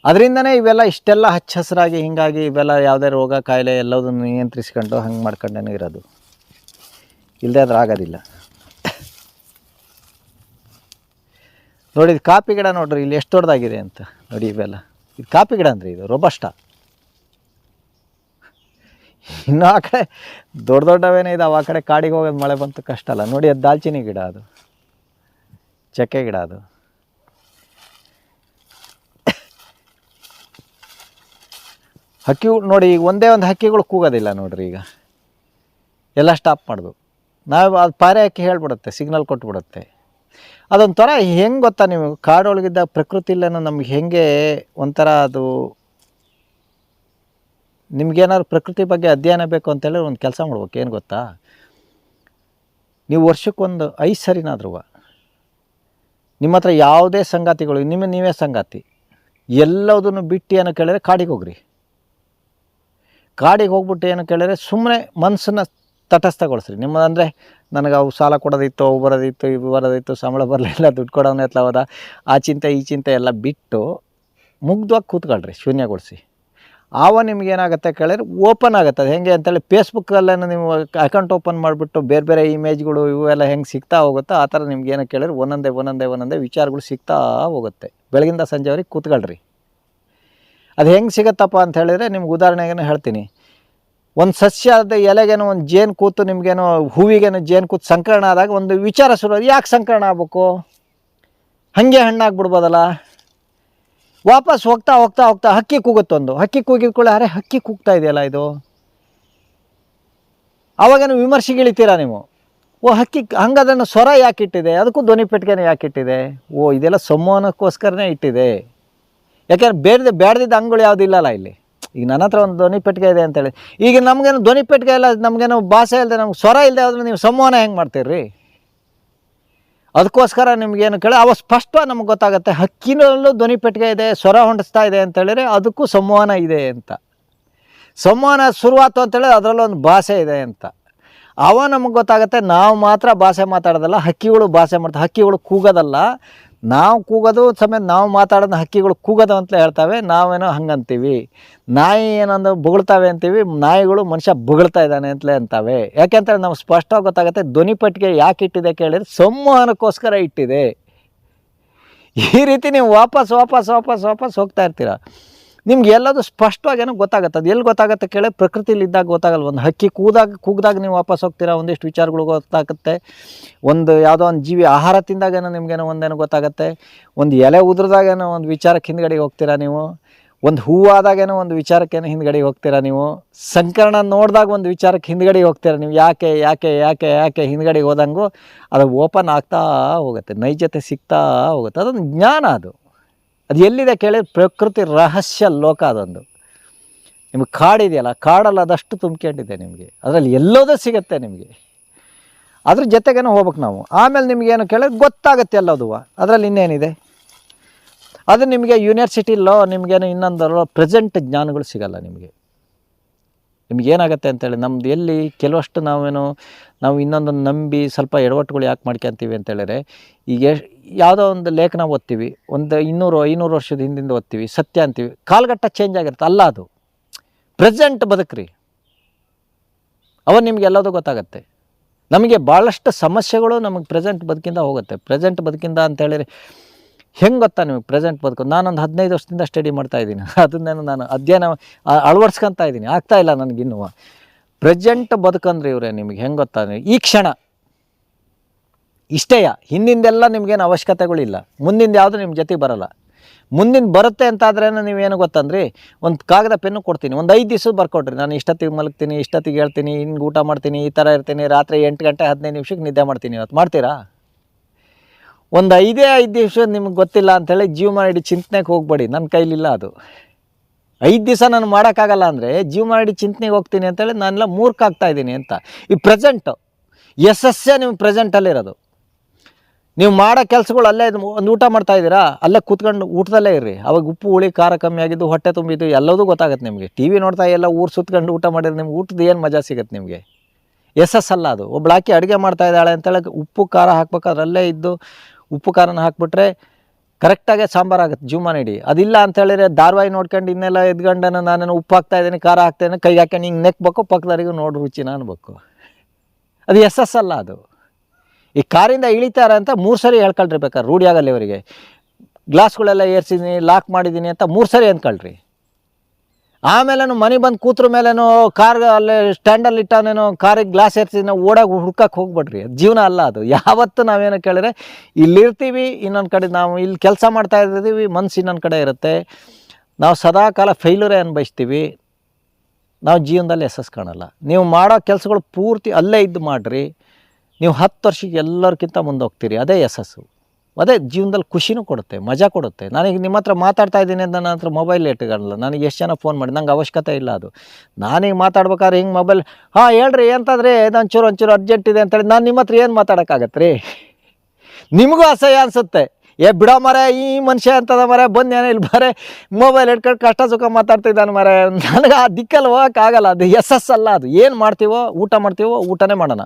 S1: ಅದರಿಂದನೇ ಇವೆಲ್ಲ ಇಷ್ಟೆಲ್ಲ ಹಚ್ಚ ಹಸಿರಾಗಿ ಹಿಂಗಾಗಿ ಇವೆಲ್ಲ ಯಾವುದೇ ರೋಗ, ಕಾಯಿಲೆ ಎಲ್ಲದನ್ನು ನಿಯಂತ್ರಿಸ್ಕೊಂಡು ಹಂಗೆ ಮಾಡ್ಕೊಂಡೇ ಇರೋದು. ಇಲ್ಲದೆ ಅದ್ರ ಆಗೋದಿಲ್ಲ. ನೋಡಿ ಕಾಪಿ ಗಿಡ ನೋಡ್ರಿ, ಇಲ್ಲಿ ಎಷ್ಟು ದೊಡ್ಡದಾಗಿದೆ ಅಂತ. ನೋಡಿ ಇವೆಲ್ಲ. ಇದು ಕಾಪಿ ಗಿಡ ಅಂದ್ರಿ ಇದು ರೊಬಸ್ಟ ಇನ್ನು ಆ ಕಡೆ ದೊಡ್ಡ ದೊಡ್ಡವೇನೇ ಇದಾವೆ ಆ ಕಡೆ ಕಾಡಿಗೆ ಹೋಗೋದು ಮಳೆ ಬಂತು ಕಷ್ಟ ಅಲ್ಲ. ನೋಡಿ ಅದು ದಾಲ್ಚಿನ್ನಿ ಗಿಡ ಅದು. ಚಕ್ಕೆ ಗಿಡ ಅದು. ಹಕ್ಕಿ ನೋಡಿ, ಈಗ ಒಂದೇ ಒಂದು ಹಕ್ಕಿಗಳು ಕೂಗೋದಿಲ್ಲ ನೋಡ್ರಿ ಈಗ. ಎಲ್ಲ ಸ್ಟಾಪ್ ಮಾಡೋದು. ನಾವು ಅದು ಪಾರೆ ಹಕ್ಕಿ ಹೇಳ್ಬಿಡುತ್ತೆ ಸಿಗ್ನಲ್ ಕೊಟ್ಬಿಡುತ್ತೆ. ಅದೊಂಥರ ಹೆಂಗೆ ಗೊತ್ತಾ ನೀವು? ಕಾಡೊಳಗಿದ್ದ ಪ್ರಕೃತಿ ಪ್ರಕೃತಿಲೇನೋ ನಮ್ಗೆ ಹೆಂಗೆ ಒಂಥರ ಅದು ನಿಮ್ಗೇನಾದ್ರು ಪ್ರಕೃತಿ ಬಗ್ಗೆ ಅಧ್ಯಯನ ಬೇಕು ಅಂತೇಳಿ ಒಂದು ಕೆಲಸ ಮಾಡ್ಬೇಕು, ಏನು ಗೊತ್ತಾ? ನೀವು ವರ್ಷಕ್ಕೊಂದು ಐದು ಸರಿನಾದ್ರೂ ನಿಮ್ಮ ಹತ್ರ ಯಾವುದೇ ಸಂಗಾತಿಗಳು ನಿಮ್ಮ ನೀವೇ ಸಂಗಾತಿ. ಎಲ್ಲದನ್ನು ಬಿಟ್ಟು ಏನು ಕೇಳಿದ್ರೆ ಕಾಡಿಗೆ ಹೋಗ್ರಿ. ಕಾಡಿಗೆ ಹೋಗ್ಬಿಟ್ಟು ಏನು ಕೇಳಿದ್ರೆ ಸುಮ್ಮನೆ ಮನಸ್ಸನ್ನು ತಟಸ್ಥಗೊಳಿಸ್ರಿ. ನಿಮ್ಮ ಅಂದರೆ ನನಗೆ ಅವು ಸಾಲ ಕೊಡೋದಿತ್ತು, ಅವು ಬರೋದಿತ್ತು, ಇವು ಬರೋದಿತ್ತು, ಸಂಬಳ ಬರಲಿಲ್ಲ, ದುಡ್ಡು ಕೊಡೋನೇ ಹೋದ. ಆ ಚಿಂತೆ, ಈ ಚಿಂತೆ ಎಲ್ಲ ಬಿಟ್ಟು ಮುಗ್ಧವಾಗಿ ಕೂತ್ಕೊಳ್ರಿ, ಶೂನ್ಯಗೊಳಿಸಿ. ಆವ ನಿಮಗೇನಾಗುತ್ತೆ ಕೇಳಿದ್ರೆ ಓಪನ್ ಆಗುತ್ತೆ. ಅದು ಹೆಂಗೆ ಅಂತೇಳಿ ಫೇಸ್ಬುಕ್ಕಲ್ಲೇ ನೀವು ಅಕೌಂಟ್ ಓಪನ್ ಮಾಡಿಬಿಟ್ಟು ಬೇರೆ ಬೇರೆ ಇಮೇಜ್ಗಳು ಇವೆಲ್ಲ ಹೆಂಗೆ ಸಿಗ್ತಾ ಹೋಗುತ್ತೋ ಆ ಥರ ನಿಮ್ಗೆ ಏನೋ ಕೇಳಿದ್ರೆ ಒಂದೊಂದೇ ಒಂದೊಂದೇ ಒಂದೊಂದೇ ವಿಚಾರಗಳು ಸಿಗ್ತಾ ಹೋಗುತ್ತೆ. ಬೆಳಗಿಂದ ಸಂಜೆವರೆಗೆ ಕೂತ್ಕೊಳ್ರಿ. ಅದು ಹೆಂಗೆ ಸಿಗುತ್ತಪ್ಪ ಅಂತ ಹೇಳಿದರೆ ನಿಮ್ಗೆ ಉದಾಹರಣೆಗೇನು ಹೇಳ್ತೀನಿ. ಒಂದು ಸಸ್ಯದ ಎಲೆಗೇನೋ, ಒಂದು ಜೇನು ಕೂತು ನಿಮಗೇನೋ, ಹೂವಿಗೇನು ಜೇನು ಕೂತು ಸಂಕರಣ ಆದಾಗ ಒಂದು ವಿಚಾರ ಶುರು ಯಾಕೆ ಸಂಕರಣ ಆಗ್ಬೇಕು? ಹಾಗೆ ಹಣ್ಣಾಗ್ಬಿಡ್ಬೋದಲ್ಲ? ವಾಪಸ್ ಹೋಗ್ತಾ ಹೋಗ್ತಾ ಹೋಗ್ತಾ ಹಕ್ಕಿ ಕೂಗುತ್ತೊಂದು ಹಕ್ಕಿ ಕೂಗಿದ ಕೂಡ ಅರೆ, ಹಕ್ಕಿ ಕೂಗ್ತಾ ಇದೆಯಲ್ಲ ಇದು? ಅವಾಗೇನು ವಿಮರ್ಶೆಗಿಳಿತೀರಾ ನೀವು? ಓ, ಹಕ್ಕಿ, ಹಂಗದನ್ನು ಸ್ವರ ಯಾಕೆ ಇಟ್ಟಿದೆ? ಅದಕ್ಕೂ ಧ್ವನಿ ಪೆಟ್ಟಿಗೆನೇ ಯಾಕೆ ಇಟ್ಟಿದೆ? ಓ, ಇದೆಲ್ಲ ಸಂವಹನಕ್ಕೋಸ್ಕರನೇ ಇಟ್ಟಿದೆ. ಯಾಕೆಂದ್ರೆ ಬೇಡದೆ ಬೇಡದಿದ್ದ ಅಂಗಳು ಯಾವುದಿಲ್ಲಲ್ಲ ಇಲ್ಲಿ? ಈಗ ನನ್ನ ಹತ್ರ ಒಂದು ಧ್ವನಿ ಪೆಟ್ಟಿಗೆ ಇದೆ ಅಂತೇಳಿ. ಈಗ ನಮಗೇನು ಧ್ವನಿ ಪೆಟ್ಟಿಗೆ ಇಲ್ಲ, ನಮಗೇನು ಭಾಷೆ ಇಲ್ಲದೆ ನಮ್ಗೆ ಸ್ವರ ಇಲ್ಲದೆ ಆದರೆ ನೀವು ಸಂವಹನ ಹೆಂಗೆ ಮಾಡ್ತೀರಿ? ಅದಕ್ಕೋಸ್ಕರ ನಿಮಗೇನು ಕೇಳಿ, ಅವ ಸ್ಪಷ್ಟ ನಮ್ಗೆ ಗೊತ್ತಾಗುತ್ತೆ, ಹಕ್ಕಿನಲ್ಲೂ ಧ್ವನಿ ಪೆಟ್ಟಿಗೆ ಇದೆ, ಸ್ವರ ಹೊಂಡಿಸ್ತಾ ಇದೆ ಅಂತೇಳಿದ್ರೆ ಅದಕ್ಕೂ ಸಂವಹನ ಇದೆ ಅಂತ. ಸಂವಹನ ಶುರುವಾತು ಅಂತೇಳಿ ಅದರಲ್ಲೂ ಒಂದು ಭಾಷೆ ಇದೆ ಅಂತ. ಅವ ನಮಗೆ ಗೊತ್ತಾಗುತ್ತೆ, ನಾವು ಮಾತ್ರ ಭಾಷೆ ಮಾತಾಡೋದಲ್ಲ, ಹಕ್ಕಿಗಳು ಭಾಷೆ ಮಾಡ್ತಾರೆ, ಹಕ್ಕಿಗಳು ಕೂಗೋದಲ್ಲ. ನಾವು ಕೂಗೋದು ಸಮೇತ ನಾವು ಮಾತಾಡೋದು ಹಕ್ಕಿಗಳು ಕೂಗೋದು ಅಂತಲೇ ಹೇಳ್ತವೆ, ನಾವೇನೋ ಹಂಗಂತೀವಿ. ನಾಯಿ ಏನಂದು ಬೊಗಳ್ತಾವೆ ಅಂತೀವಿ, ನಾಯಿಗಳು ಮನುಷ್ಯ ಬೊಗಳ್ತಾ ಇದ್ದಾನೆ ಅಂತಲೇ ಅಂತಾವೆ. ಯಾಕೆಂತೇಳಿ ನಮ್ಗೆ ಸ್ಪಷ್ಟವಾಗಿ ಗೊತ್ತಾಗುತ್ತೆ ಧ್ವನಿಪಟ್ಟಿಗೆ ಯಾಕೆ ಇಟ್ಟಿದೆ ಕೇಳಿದ್ರೆ ಸಂವಹನಕ್ಕೋಸ್ಕರ ಇಟ್ಟಿದೆ. ಈ ರೀತಿ ನೀವು ವಾಪಸ್ ವಾಪಸ್ ವಾಪಸ್ ವಾಪಸ್ ಹೋಗ್ತಾ ಇರ್ತೀರ. ನಿಮ್ಗೆ ಎಲ್ಲದು ಸ್ಪಷ್ಟವಾಗಿ ಏನೋ ಗೊತ್ತಾಗುತ್ತೆ. ಅದು ಎಲ್ಲಿ ಗೊತ್ತಾಗುತ್ತೆ ಕೇಳಿ? ಪ್ರಕೃತಿಯಲ್ಲಿ ಇದ್ದಾಗ ಗೊತ್ತಾಗಲ್ಲ. ಒಂದು ಹಕ್ಕಿ ಕೂದಾಗ, ಕೂಗ್ದಾಗ ನೀವು ವಾಪಸ್ ಹೋಗ್ತೀರಾ? ಒಂದಿಷ್ಟು ವಿಚಾರಗಳು ಗೊತ್ತಾಗುತ್ತೆ. ಒಂದು ಯಾವುದೋ ಒಂದು ಜೀವಿ ಆಹಾರ ತಿಂದಾಗೇನೋ ನಿಮ್ಗೇನೋ ಒಂದೇನೋ ಗೊತ್ತಾಗುತ್ತೆ. ಒಂದು ಎಲೆ ಉದ್ರದಾಗೇನೋ ಒಂದು ವಿಚಾರಕ್ಕೆ ಹಿಂದ್ಗಡೆಗೆ ಹೋಗ್ತೀರಾ ನೀವು? ಒಂದು ಹೂವಾದಾಗೇನೋ ಒಂದು ವಿಚಾರಕ್ಕೇನೋ ಹಿಂದ್ಗಡೆಗೆ ಹೋಗ್ತೀರಾ ನೀವು? ಸಂಕರಣ ನೋಡಿದಾಗ ಒಂದು ವಿಚಾರಕ್ಕೆ ಹಿಂದ್ಗಡೆಗೆ ಹೋಗ್ತೀರಾ ನೀವು? ಯಾಕೆ ಯಾಕೆ ಯಾಕೆ ಯಾಕೆ ಹಿಂದ್ಗಡೆಗೆ ಹೋದಂಗೂ? ಅದು ಓಪನ್ ಆಗ್ತಾ ಹೋಗುತ್ತೆ. ನೈಜತೆ ಸಿಗ್ತಾ ಹೋಗುತ್ತೆ. ಅದೊಂದು ಜ್ಞಾನ ಅದು. ಅದು ಎಲ್ಲಿದೆ ಕೇಳಿದ್ರೆ ಪ್ರಕೃತಿ ರಹಸ್ಯ ಲೋಕ ಅದೊಂದು. ನಿಮಗೆ ಕಾಡಿದೆಯಲ್ಲ ಕಾಡಲ್ಲ ಅದಷ್ಟು ತುಂಬಿಕೊಂಡಿದೆ ನಿಮಗೆ. ಅದರಲ್ಲಿ ಎಲ್ಲೋದೂ ಸಿಗುತ್ತೆ ನಿಮಗೆ. ಅದ್ರ ಜೊತೆಗೇನು ಹೋಗ್ಬೇಕು ನಾವು. ಆಮೇಲೆ ನಿಮಗೇನು ಕೇಳಿದ್ರೆ ಗೊತ್ತಾಗುತ್ತೆ ಎಲ್ಲದು. ಅದರಲ್ಲಿ ಇನ್ನೇನಿದೆ? ಅದು ನಿಮಗೆ ಯೂನಿವರ್ಸಿಟಿಲೋ ನಿಮಗೇನು ಇನ್ನೊಂದು ಪ್ರೆಸೆಂಟ್ ಜ್ಞಾನಗಳು ಸಿಗಲ್ಲ ನಿಮಗೆ. ನಿಮ್ಗೆ ಏನಾಗುತ್ತೆ ಅಂತೇಳಿ, ನಮ್ದು ಎಲ್ಲಿ ಕೆಲವಷ್ಟು ನಾವೇನು, ನಾವು ಇನ್ನೊಂದನ್ನು ನಂಬಿ ಸ್ವಲ್ಪ ಎಡವಟ್ಟುಗಳು ಯಾಕೆ ಮಾಡ್ಕೊಂತೀವಿ ಅಂತೇಳಿದ್ರೆ, ಈಗ ಯಾವುದೋ ಒಂದು ಲೇಖನ ಓದ್ತೀವಿ, ಒಂದು ಇನ್ನೂರು, ಐನೂರು ವರ್ಷದ ಹಿಂದಿಂದ ಓದ್ತೀವಿ, ಸತ್ಯ ಅಂತೀವಿ ಕಾಲಘಟ್ಟ ಚೇಂಜ್ ಆಗಿರುತ್ತೆ, ಅಲ್ಲ ಅದು. ಪ್ರೆಸೆಂಟ್ ಬದುಕ್ರಿ. ಅವ ನಿಮ್ಗೆ ಎಲ್ಲದೂ ಗೊತ್ತಾಗತ್ತೆ. ನಮಗೆ ಭಾಳಷ್ಟು ಸಮಸ್ಯೆಗಳು ನಮಗೆ ಪ್ರೆಸೆಂಟ್ ಬದುಕಿಂದ ಹೋಗುತ್ತೆ. ಪ್ರೆಸೆಂಟ್ ಬದುಕಿಂದ ಅಂತೇಳಿದ್ರೆ ಹೆಂಗೆ ಗೊತ್ತಾ ನಿಮಗೆ ಪ್ರೆಸೆಂಟ್ ಬದುಕು? ನಾನೊಂದು ಹದಿನೈದು ವರ್ಷದಿಂದ ಸ್ಟಡಿ ಮಾಡ್ತಾ ಇದ್ದೀನಿ. ಅದನ್ನೇನು ನಾನು ಅಧ್ಯಯನ ಅಳವಡಿಸ್ಕೊಂತ ಇದ್ದೀನಿ. ಆಗ್ತಾ ಇಲ್ಲ ನನಗಿನ್ನೂ. ಪ್ರೆಸೆಂಟ್ ಬದುಕಂದ್ರೆ ಇವರೇ, ನಿಮಗೆ ಹೆಂಗೆ ಗೊತ್ತಾ ಈ ಕ್ಷಣ. ಇಷ್ಟೇಯ ಹಿಂದಿಂದೆಲ್ಲ ನಿಮಗೇನು ಅವಶ್ಯಕತೆಗಳಿಲ್ಲ. ಮುಂದಿಂದ ಯಾವುದು ನಿಮ್ಮ ಜೊತೆ ಬರಲ್ಲ. ಮುಂದಿನ ಬರುತ್ತೆ ಅಂತಾದ್ರೆ ನೀವೇನು ಗೊತ್ತಂದ್ರಿ? ಒಂದು ಕಾಗದ ಪೆನ್ನು ಕೊಡ್ತೀನಿ. ಒಂದು ಐದು ದಿವಸ ಬರ್ಕೊಡ್ರಿ. ನಾನು ಇಷ್ಟೊತ್ತಿಗೆ ಮಲಗ್ತೀನಿ, ಇಷ್ಟೊತ್ತಿಗೆ ಹೇಳ್ತೀನಿ, ಹಿಂಗೆ ಊಟ ಮಾಡ್ತೀನಿ, ಈ ಥರ ಇರ್ತೀನಿ, ರಾತ್ರಿ ಎಂಟು ಗಂಟೆ ಹದಿನೈದು ನಿಮಿಷಕ್ಕೆ ನಿದ್ದೆ ಮಾಡ್ತೀನಿ ಇವತ್ತು. ಮಾಡ್ತೀರಾ? ಒಂದು ಐದೇ, ಐದು ದಿವಸ ನಿಮ್ಗೆ ಗೊತ್ತಿಲ್ಲ ಅಂಥೇಳಿ ಜೀವಮಾನ ಇಡೀ ಚಿಂತನೆಗೆ ಹೋಗ್ಬೇಡಿ. ನನ್ನ ಕೈಲಿಲ್ಲ ಅದು. ಐದು ದಿವಸ ನಾನು ಮಾಡೋಕ್ಕಾಗಲ್ಲ ಅಂದರೆ ಜೀವಮಾನ ಇಡೀ ಚಿಂತನೆಗೆ ಹೋಗ್ತೀನಿ ಅಂತೇಳಿ ನಾನೆಲ್ಲ ಮೂರ್ಖಾಗ್ತಾ ಇದ್ದೀನಿ ಅಂತ. ಈ ಪ್ರೆಸೆಂಟು ಯಶಸ್ಸೇ ನಿಮ್ಮ ಪ್ರೆಸೆಂಟಲ್ಲಿರೋದು ನೀವು ಮಾಡೋ ಕೆಲಸಗಳು ಅಲ್ಲೇ ಒಂದು ಊಟ ಮಾಡ್ತಾ ಇದ್ದೀರಾ? ಅಲ್ಲೇ ಕೂತ್ಕೊಂಡು ಊಟದಲ್ಲೇ ಇರ್ರಿ. ಅವಾಗ ಉಪ್ಪು, ಹುಳಿ, ಖಾರ ಕಮ್ಮಿ ಆಗಿದ್ದು, ಹೊಟ್ಟೆ ತುಂಬಿದ್ದು, ಎಲ್ಲದೂ ಗೊತ್ತಾಗುತ್ತೆ ನಿಮಗೆ. ಟಿ ವಿ ನೋಡ್ತಾ ಎಲ್ಲ ಊರು ಸುತ್ಕೊಂಡು ಊಟ ಮಾಡಿದ್ರೆ ನಿಮ್ಗೆ ಊಟದ ಏನು ಮಜಾ ಸಿಗುತ್ತೆ ನಿಮಗೆ? ಎಸ್ ಎಸ್ ಅಲ್ಲ ಅದು ಒಬ್ಬಳಾಕಿ ಅಡುಗೆ ಮಾಡ್ತಾ ಇದ್ದಾಳೆ ಅಂತೇಳಿ ಉಪ್ಪು, ಖಾರ ಹಾಕ್ಬೇಕಾದ್ರೆ ಅಲ್ಲೇ ಇದ್ದು ಉಪ್ಪು ಖಾರನ ಹಾಕ್ಬಿಟ್ರೆ ಕರೆಕ್ಟಾಗೆ ಸಾಂಬಾರಾಗುತ್ತೆ ಜೀವಮಾನ ಇಡಿ ಅದಿಲ್ಲ ಅಂತ ಹೇಳಿದ್ರೆ ಧಾರವಾಹಿ ನೋಡ್ಕೊಂಡು ಇನ್ನೆಲ್ಲ ಎದ್ಗಂಡನ ನಾನು ಉಪ್ಪು ಹಾಕ್ತಾ ಇದ್ದೀನಿ, ಖಾರ ಹಾಕ್ತಾ ಇದ್ದೀನಿ, ಕೈಗೆ ಹಾಕೊಂಡು ಹಿಂಗೆ ನೆಕ್ಬೇಕು, ಪಕ್ಕದವರಿಗೂ ನೋಡಿ ರುಚಿನ ಅನ್ಬೇಕು. ಅದು ಎಸ್ ಎಸ್ ಅಲ್ಲ ಅದು. ಈ ಕಾರಿಂದ ಇಳಿತಾರೆ ಅಂತ ಮೂರು ಸರಿ ಹೇಳ್ಕೊಳ್ರಿ ಬೇಕಾದ್ರೆ, ರೂಢಿ ಇವರಿಗೆ. ಗ್ಲಾಸ್ಗಳೆಲ್ಲ ಏರ್ಸಿದ್ದೀನಿ ಲಾಕ್ ಮಾಡಿದ್ದೀನಿ ಅಂತ ಮೂರು ಸರಿ ಅಂದ್ಕೊಳ್ರಿ. ಆಮೇಲೇನು ಮನೆ ಬಂದು ಕೂತ್ರ ಮೇಲೇನು ಕಾರ್ ಅಲ್ಲೇ ಸ್ಟ್ಯಾಂಡಲ್ಲಿ ಇಟ್ಟನೇನೋ ಕಾರಿಗೆ ಗ್ಲಾಸ್ ಎರ್ಸಿ ನಾವು ಓಡಾಗಿ ಹುಡ್ಕಕ್ಕೆ ಹೋಗ್ಬೇಡ್ರಿ. ಜೀವನ ಅಲ್ಲ ಅದು. ಯಾವತ್ತು ನಾವೇನು ಕೇಳಿದ್ರೆ ಇಲ್ಲಿರ್ತೀವಿ, ಇನ್ನೊಂದು ಕಡೆ ನಾವು ಇಲ್ಲಿ ಕೆಲಸ ಮಾಡ್ತಾ ಇರ್ತೀವಿ, ಮನ್ಸು ಇನ್ನೊಂದು ಕಡೆ ಇರುತ್ತೆ. ನಾವು ಸದಾ ಕಾಲ ಫೈಲೂರೇ ಅನ್ಭವಿಸ್ತೀವಿ. ನಾವು ಜೀವನದಲ್ಲಿ ಯಶಸ್ಸು ಕಾಣಲ್ಲ. ನೀವು ಮಾಡೋ ಕೆಲಸಗಳು ಪೂರ್ತಿ ಅಲ್ಲೇ ಇದ್ದು ಮಾಡಿರಿ. ನೀವು ಹತ್ತು ವರ್ಷಕ್ಕೆ ಎಲ್ಲರಿಗಿಂತ ಮುಂದೆ ಹೋಗ್ತೀರಿ. ಅದೇ ಯಶಸ್ಸು. ಅದೇ ಜೀವನದಲ್ಲಿ ಖುಷಿನೂ ಕೊಡುತ್ತೆ, ಮಜಾ ಕೊಡುತ್ತೆ. ನನಗೆ ನಿಮ್ಮ ಹತ್ರ ಮಾತಾಡ್ತಾ ಇದ್ದೀನಿ ಅಂತ ನನ್ನ ಹತ್ರ ಮೊಬೈಲ್ ಇಟ್ಕೊಳ್ಳಲ್ಲ. ನನಗೆ ಎಷ್ಟು ಜನ ಫೋನ್ ಮಾಡಿ ನಂಗೆ ಅವಶ್ಯಕತೆ ಇಲ್ಲ ಅದು. ನಾನೀಗ ಮಾತಾಡ್ಬೇಕಾದ್ರೆ ಹಿಂಗೆ ಮೊಬೈಲ್ ಹಾಂ, ಹೇಳ್ರಿ, ಎಂತಂದ್ರೆ? ಒಂಚೂರು ಒಂಚೂರು ಅರ್ಜೆಂಟ್ ಇದೆ ಅಂತೇಳಿ ನಾನು ನಿಮ್ಮ ಹತ್ರ ಏನು ಮಾತಾಡೋಕ್ಕಾಗತ್ತೆ ರೀ ನಿಮಗೂ ಅಸಹ್ಯ ಅನಿಸುತ್ತೆ. ಏ, ಬಿಡೋ ಮರ ಈ ಮನುಷ್ಯ ಅಂತದ ಮರ ಬಂದು ಏನೋ ಇಲ್ಲಿ ಬರೇ ಮೊಬೈಲ್ ಇಟ್ಕೊಂಡು ಕಷ್ಟ ಸುಖ ಮಾತಾಡ್ತಿದ್ದಾನೆ ಮರ ನನಗೆ ಆ ದಿಕ್ಕಲ್ಲಿ ಹೋಗೋಕ್ಕಾಗಲ್ಲ ಅದು ಎಸ್ ಎಸ್ ಅಲ್ಲ ಅದು. ಏನು ಮಾಡ್ತೀವೋ, ಊಟ ಮಾಡ್ತೀವೋ, ಊಟನೇ ಮಾಡೋಣ.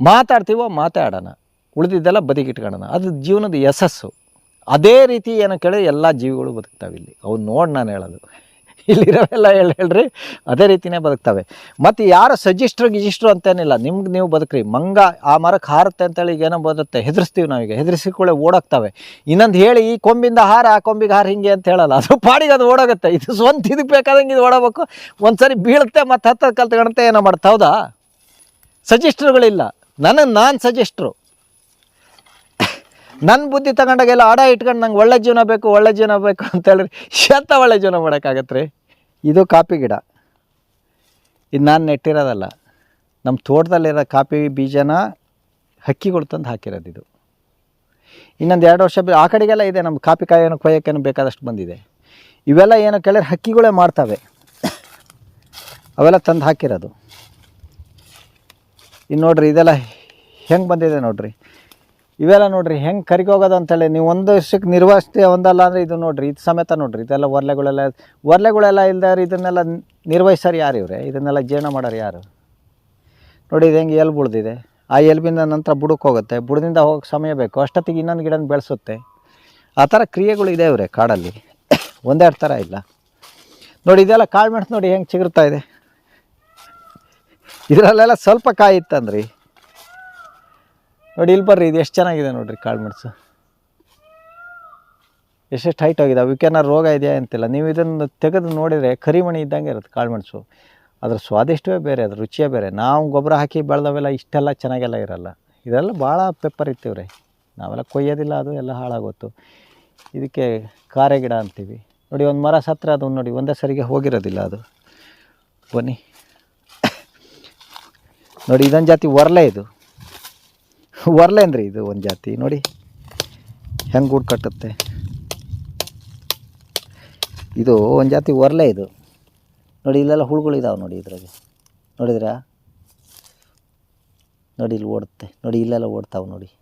S1: ಮಾತಾಡ್ತೀವೋ, ಮಾತಾಡೋಣ. ಉಳಿದಿದ್ದೆಲ್ಲ ಬದಿಗಿಟ್ಕೊಳ್ಳೋಣ ಅದು ಜೀವನದ ಯಶಸ್ಸು. ಅದೇ ರೀತಿ ಏನು ಕೇಳಿ ಎಲ್ಲ ಜೀವಿಗಳು ಬದುಕ್ತಾವೆ ಇಲ್ಲಿ. ಅವು ನೋಡಿ ನಾನು ಹೇಳೋದು. ಇಲ್ಲಿರೋವೆಲ್ಲ ಹೇಳಿ ಹೇಳ್ರಿ, ಅದೇ ರೀತಿಯೇ ಬದುಕ್ತವೆ. ಮತ್ತು ಯಾರು ಸಜಿಸ್ಟ್ರು ಗಿಜಿಸ್ಟ್ರು ಅಂತೇನಿಲ್ಲ. ನಿಮ್ಗೆ ನೀವು ಬದುಕ್ರಿ. ಮಂಗ ಆ ಮರಕ್ಕೆ ಹಾರುತ್ತೆ ಅಂತೇಳಿ ಈಗ ಏನೋ ಬರುತ್ತೆ ಹೆದರ್ಸ್ತೀವಿ ನಾವೀಗ ಹೆದರ್ಸಿಕೊಳ್ಳೆ ಓಡೋಗ್ತವೆ. ಇನ್ನೊಂದು ಹೇಳಿ, ಈ ಕೊಂಬಿಂದ ಹಾರ, ಆ ಕೊಂಬಿಗೆ ಹಾರ ಹಿಂಗೆ ಅಂತ ಹೇಳಲ್ಲ. ಅದು ಪಾಡಿಗೆ ಅದು ಓಡೋಗುತ್ತೆ. ಇದು ಸ್ವಂತ ಇದಕ್ಕೆ ಬೇಕಾದಂಗೆ ಇದು ಓಡಬೇಕು. ಒಂದು ಸರಿ ಬೀಳುತ್ತೆ ಮತ್ತು ಹತ್ತದ ಕಲ್ತ್ಕೊಳುತ್ತೆ ಏನೋ ಮಾಡ್ತಾ ಹೌದಾ? ಸಜೆಸ್ಟ್ರುಗಳಿಲ್ಲ ನನಗೆ ನಾನು ಸಜೆಸ್ಟ್ರು ನನ್ನ ಬುದ್ಧಿ ತಗೊಂಡಾಗೆಲ್ಲ ಅಡ ಇಟ್ಕೊಂಡು ನಂಗೆ ಒಳ್ಳೆ ಜೀವನ ಬೇಕು, ಒಳ್ಳೆ ಜೀವನ ಬೇಕು ಅಂತ ಹೇಳಿದ್ರೆ ಶತ ಒಳ್ಳೆ ಜೀವನ ಮಾಡೋಕ್ಕಾಗತ್ತೆ ರೀ ಇದು ಕಾಪಿ ಗಿಡ. ಇದು ನಾನು ನೆಟ್ಟಿರೋದಲ್ಲ. ನಮ್ಮ ತೋಟದಲ್ಲಿರೋ ಕಾಪಿ ಬೀಜನ ಹಕ್ಕಿಗಳು ತಂದು ಹಾಕಿರೋದು ಇದು. ಇನ್ನೊಂದು ಎರಡು ವರ್ಷ ಆ ಕಡೆಗೆಲ್ಲ ಇದೆ ನಮ್ಮ ಕಾಪಿ ಕಾಯನ್ನು ಕೊಯ್ಯೋಕ್ಕೇನು ಬೇಕಾದಷ್ಟು ಬಂದಿದೆ. ಇವೆಲ್ಲ ಏನು ಕೇಳಿದ್ರೆ ಹಕ್ಕಿಗಳೇ ಮಾಡ್ತವೆ. ಅವೆಲ್ಲ ತಂದು ಹಾಕಿರೋದು. ಇನ್ನು ನೋಡ್ರಿ, ಇದೆಲ್ಲ ಹೆಂಗೆ ಬಂದಿದೆ ನೋಡ್ರಿ. ಇವೆಲ್ಲ ನೋಡ್ರಿ ಹೆಂಗೆ ಕರಿಗೋಗೋದು ಅಂತೇಳಿ, ನೀವು ಒಂದು ವರ್ಷಕ್ಕೆ ನಿರ್ವಹಿಸ್ತೀವಿ ಒಂದಲ್ಲ ಅಂದರೆ ಇದು ನೋಡ್ರಿ, ಇದು ಸಮೇತ ನೋಡ್ರಿ, ಇದೆಲ್ಲ ಒರ್ಲೆಗಳೆಲ್ಲ ಒರ್ಲೆಗಳೆಲ್ಲ ಇಲ್ದಾರೆ ಇದನ್ನೆಲ್ಲ ನಿರ್ವಹಿಸೋರು ಯಾರು ಇವ್ರೆ? ಇದನ್ನೆಲ್ಲ ಜೀರ್ಣ ಮಾಡೋರು ಯಾರು? ನೋಡಿ ಇದು ಹೆಂಗೆ ಎಲ್ಲಿ ಬುಡ್ದಿದೆ ಆ ಎಲ್ಬಿಂದ ನಂತರ ಬುಡಕ್ಕೆ ಹೋಗುತ್ತೆ, ಬುಡದಿಂದ ಹೋಗಕ್ಕೆ ಸಮಯ ಬೇಕು, ಅಷ್ಟೊತ್ತಿಗೆ ಇನ್ನೊಂದು ಗಿಡನ ಬೆಳೆಸುತ್ತೆ. ಆ ಥರ ಕ್ರಿಯೆಗಳು ಇದೆ ಇವ್ರೆ ಕಾಡಲ್ಲಿ. ಒಂದೆರಡು ಥರ ಇಲ್ಲ. ನೋಡಿ ಇದೆಲ್ಲ ಕಾಳು ಮೆಣಸು ನೋಡಿ ಹೆಂಗೆ ಚಿಗುರ್ತಾ ಇದೆ. ಇದರಲ್ಲೆಲ್ಲ ಸ್ವಲ್ಪ ಕಾಯಿ ಇತ್ತಂದ್ರಿ. ನೋಡಿ, ಇಲ್ಲಿ ಬರ್ರಿ, ಇದು ಎಷ್ಟು ಚೆನ್ನಾಗಿದೆ ನೋಡಿರಿ ಕಾಳು ಮೆಣಸು ಎಷ್ಟೆಷ್ಟು ಹೈಟ್ ಹೋಗಿದೆ ಅವಕ್ಕೇನಾರು ರೋಗ ಇದೆಯಾ ಅಂತಿಲ್ಲ. ನೀವು ಇದನ್ನು ತೆಗೆದು ನೋಡಿದರೆ ಕರಿಮಣಿ ಇದ್ದಂಗೆ ಇರುತ್ತೆ ಕಾಳು ಮೆಣಸು ಅದ್ರ ಸ್ವಾದಿಷ್ಟವೇ ಬೇರೆ, ಅದ್ರ ರುಚಿಯೇ ಬೇರೆ. ನಾವು ಗೊಬ್ಬರ ಹಾಕಿ ಬೆಳೆದವೆಲ್ಲ ಇಷ್ಟೆಲ್ಲ ಚೆನ್ನಾಗೆಲ್ಲ ಇರಲ್ಲ. ಇದೆಲ್ಲ ಭಾಳ ಪೆಪ್ಪರ್ ಇರ್ತೀವ್ರಿ ನಾವೆಲ್ಲ ಕೊಯ್ಯೋದಿಲ್ಲ, ಅದು ಎಲ್ಲ ಹಾಳಾಗೋತು ಇದಕ್ಕೆ ಕಾರೆ ಗಿಡ ಅಂತೀವಿ. ನೋಡಿ, ಒಂದು ಮರ ಸತ್ರ ಅದು ನೋಡಿ, ಒಂದೇ ಸರಿಗೆ ಹೋಗಿರೋದಿಲ್ಲ ಅದು. ಬನ್ನಿ. ನೋಡಿ, ಇದೊಂದು ಜಾತಿ ಒರಲೆ ಇದು. ಒರ್ಲೆ ರೀ ಇದು ಒಂದು ಜಾತಿ, ನೋಡಿ. ಹೆಂಗೆ ಗೂಡು ಕಟ್ಟುತ್ತೆ? ಇದು ಒಂದು ಜಾತಿ ಒರ್ಲೆ ಇದು. ನೋಡಿ, ಇಲ್ಲೆಲ್ಲ ಹುಳುಗಳು ಇದಾವೆ ನೋಡಿ ಇದ್ರಾಗೆ. ನೋಡಿದ್ರಾ? ನೋಡಿ, ಇಲ್ಲಿ ಓಡುತ್ತೆ. ನೋಡಿ, ಇಲ್ಲೆಲ್ಲ ಓಡ್ತಾವೆ ನೋಡಿ.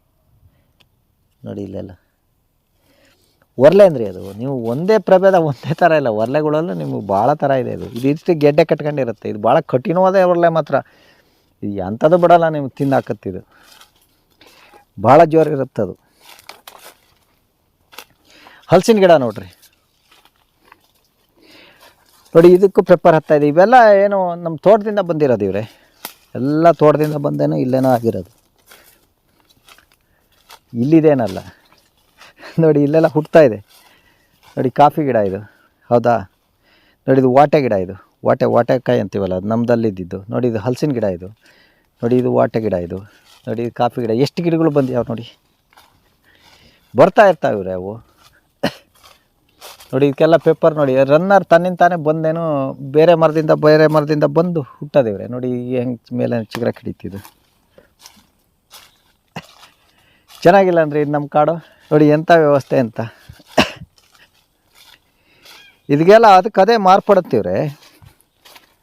S1: ನೋಡಿ, ಇಲ್ಲೆಲ್ಲ. ಒರ್ಲೆ ಅಂದ್ರಿ ಅದು. ನೀವು ಒಂದೇ ಪ್ರಭೇದ, ಒಂದೇ ಥರ ಇಲ್ಲ. ಒರ್ಲೆಗಳಲ್ಲೂ ನಿಮಗೆ ಭಾಳ ಥರ ಇದೆ ಇದು ಇದು ಇಷ್ಟು ಗೆಡ್ಡೆ ಕಟ್ಕೊಂಡಿರುತ್ತೆ. ಇದು ಭಾಳ ಕಠಿಣವಾದ ಒರ್ಲೆ ಮಾತ್ರ. ಇದು ಎಂಥದ್ದು ಬಿಡೋಲ್ಲ ನಿಮ್ಗೆ ತಿಂದಾಕತ್ತಿದು ಭಾಳ ಜೋರು ಇರುತ್ತೆ ಅದು. ಹಲಸಿನ ಗಿಡ ನೋಡ್ರಿ. ನೋಡಿ, ಇದಕ್ಕೂ ಪೆಪ್ಪರ್ ಹತ್ತಾ ಇದೆ. ಇವೆಲ್ಲ ಏನು ನಮ್ಮ ತೋಟದಿಂದ ಬಂದಿರೋದು ಇವ್ರೆ. ಎಲ್ಲ ತೋಟದಿಂದ ಬಂದೇನೋ ಇಲ್ಲೇನೋ ಆಗಿರೋದು. ಇಲ್ಲಿದೇನಲ್ಲ. ನೋಡಿ, ಇಲ್ಲೆಲ್ಲ ಹುಟ್ತಾ ಇದೆ. ನೋಡಿ, ಕಾಫಿ ಗಿಡ ಇದು. ಹೌದಾ? ನೋಡಿ, ಇದು ವಾಟೆ ಗಿಡ ಇದು. ವಾಟೆ, ವಾಟೆಕಾಯಿ ಅಂತೀವಲ್ಲ, ಅದು ನಮ್ಮದಲ್ಲಿದ್ದಿದ್ದು ನೋಡಿ, ಇದು ಹಲಸಿನ ಗಿಡ ಇದು. ನೋಡಿ, ಇದು ವಾಟೆ ಗಿಡ ಇದು. ನೋಡಿ, ಕಾಫಿ ಗಿಡ. ಎಷ್ಟು ಗಿಡಗಳು ಬಂದಿವೆ ನೋಡಿ. ಬರ್ತಾ ಇರ್ತಾವೆ ಇವ್ರೆ ಅವು. ನೋಡಿ ಇದಕ್ಕೆಲ್ಲ ಪೇಪರ್ ನೋಡಿ ರನ್ನರ್ ತನ್ನಿಂದ ತಾನೇ ಬಂದೇನು, ಬೇರೆ ಮರದಿಂದ ಬೇರೆ ಮರದಿಂದ ಬಂದು ಹುಟ್ಟೋದಿವ್ರೆ ನೋಡಿ ಹೆಂಗೆ ಮೇಲೆ ಚಿಗುರ ಹಿಡಿತಿದ್ದು ಚೆನ್ನಾಗಿಲ್ಲ ಅಂದ್ರೆ ಇದು ನಮ್ಮ ಕಾಡು. ನೋಡಿ ಎಂಥ ವ್ಯವಸ್ಥೆ ಅಂತ. ಇದಕ್ಕೆಲ್ಲ ಅದಕ್ಕೆ ಅದೇ ಮಾರ್ಪಡುತ್ತೀವ್ರೆ.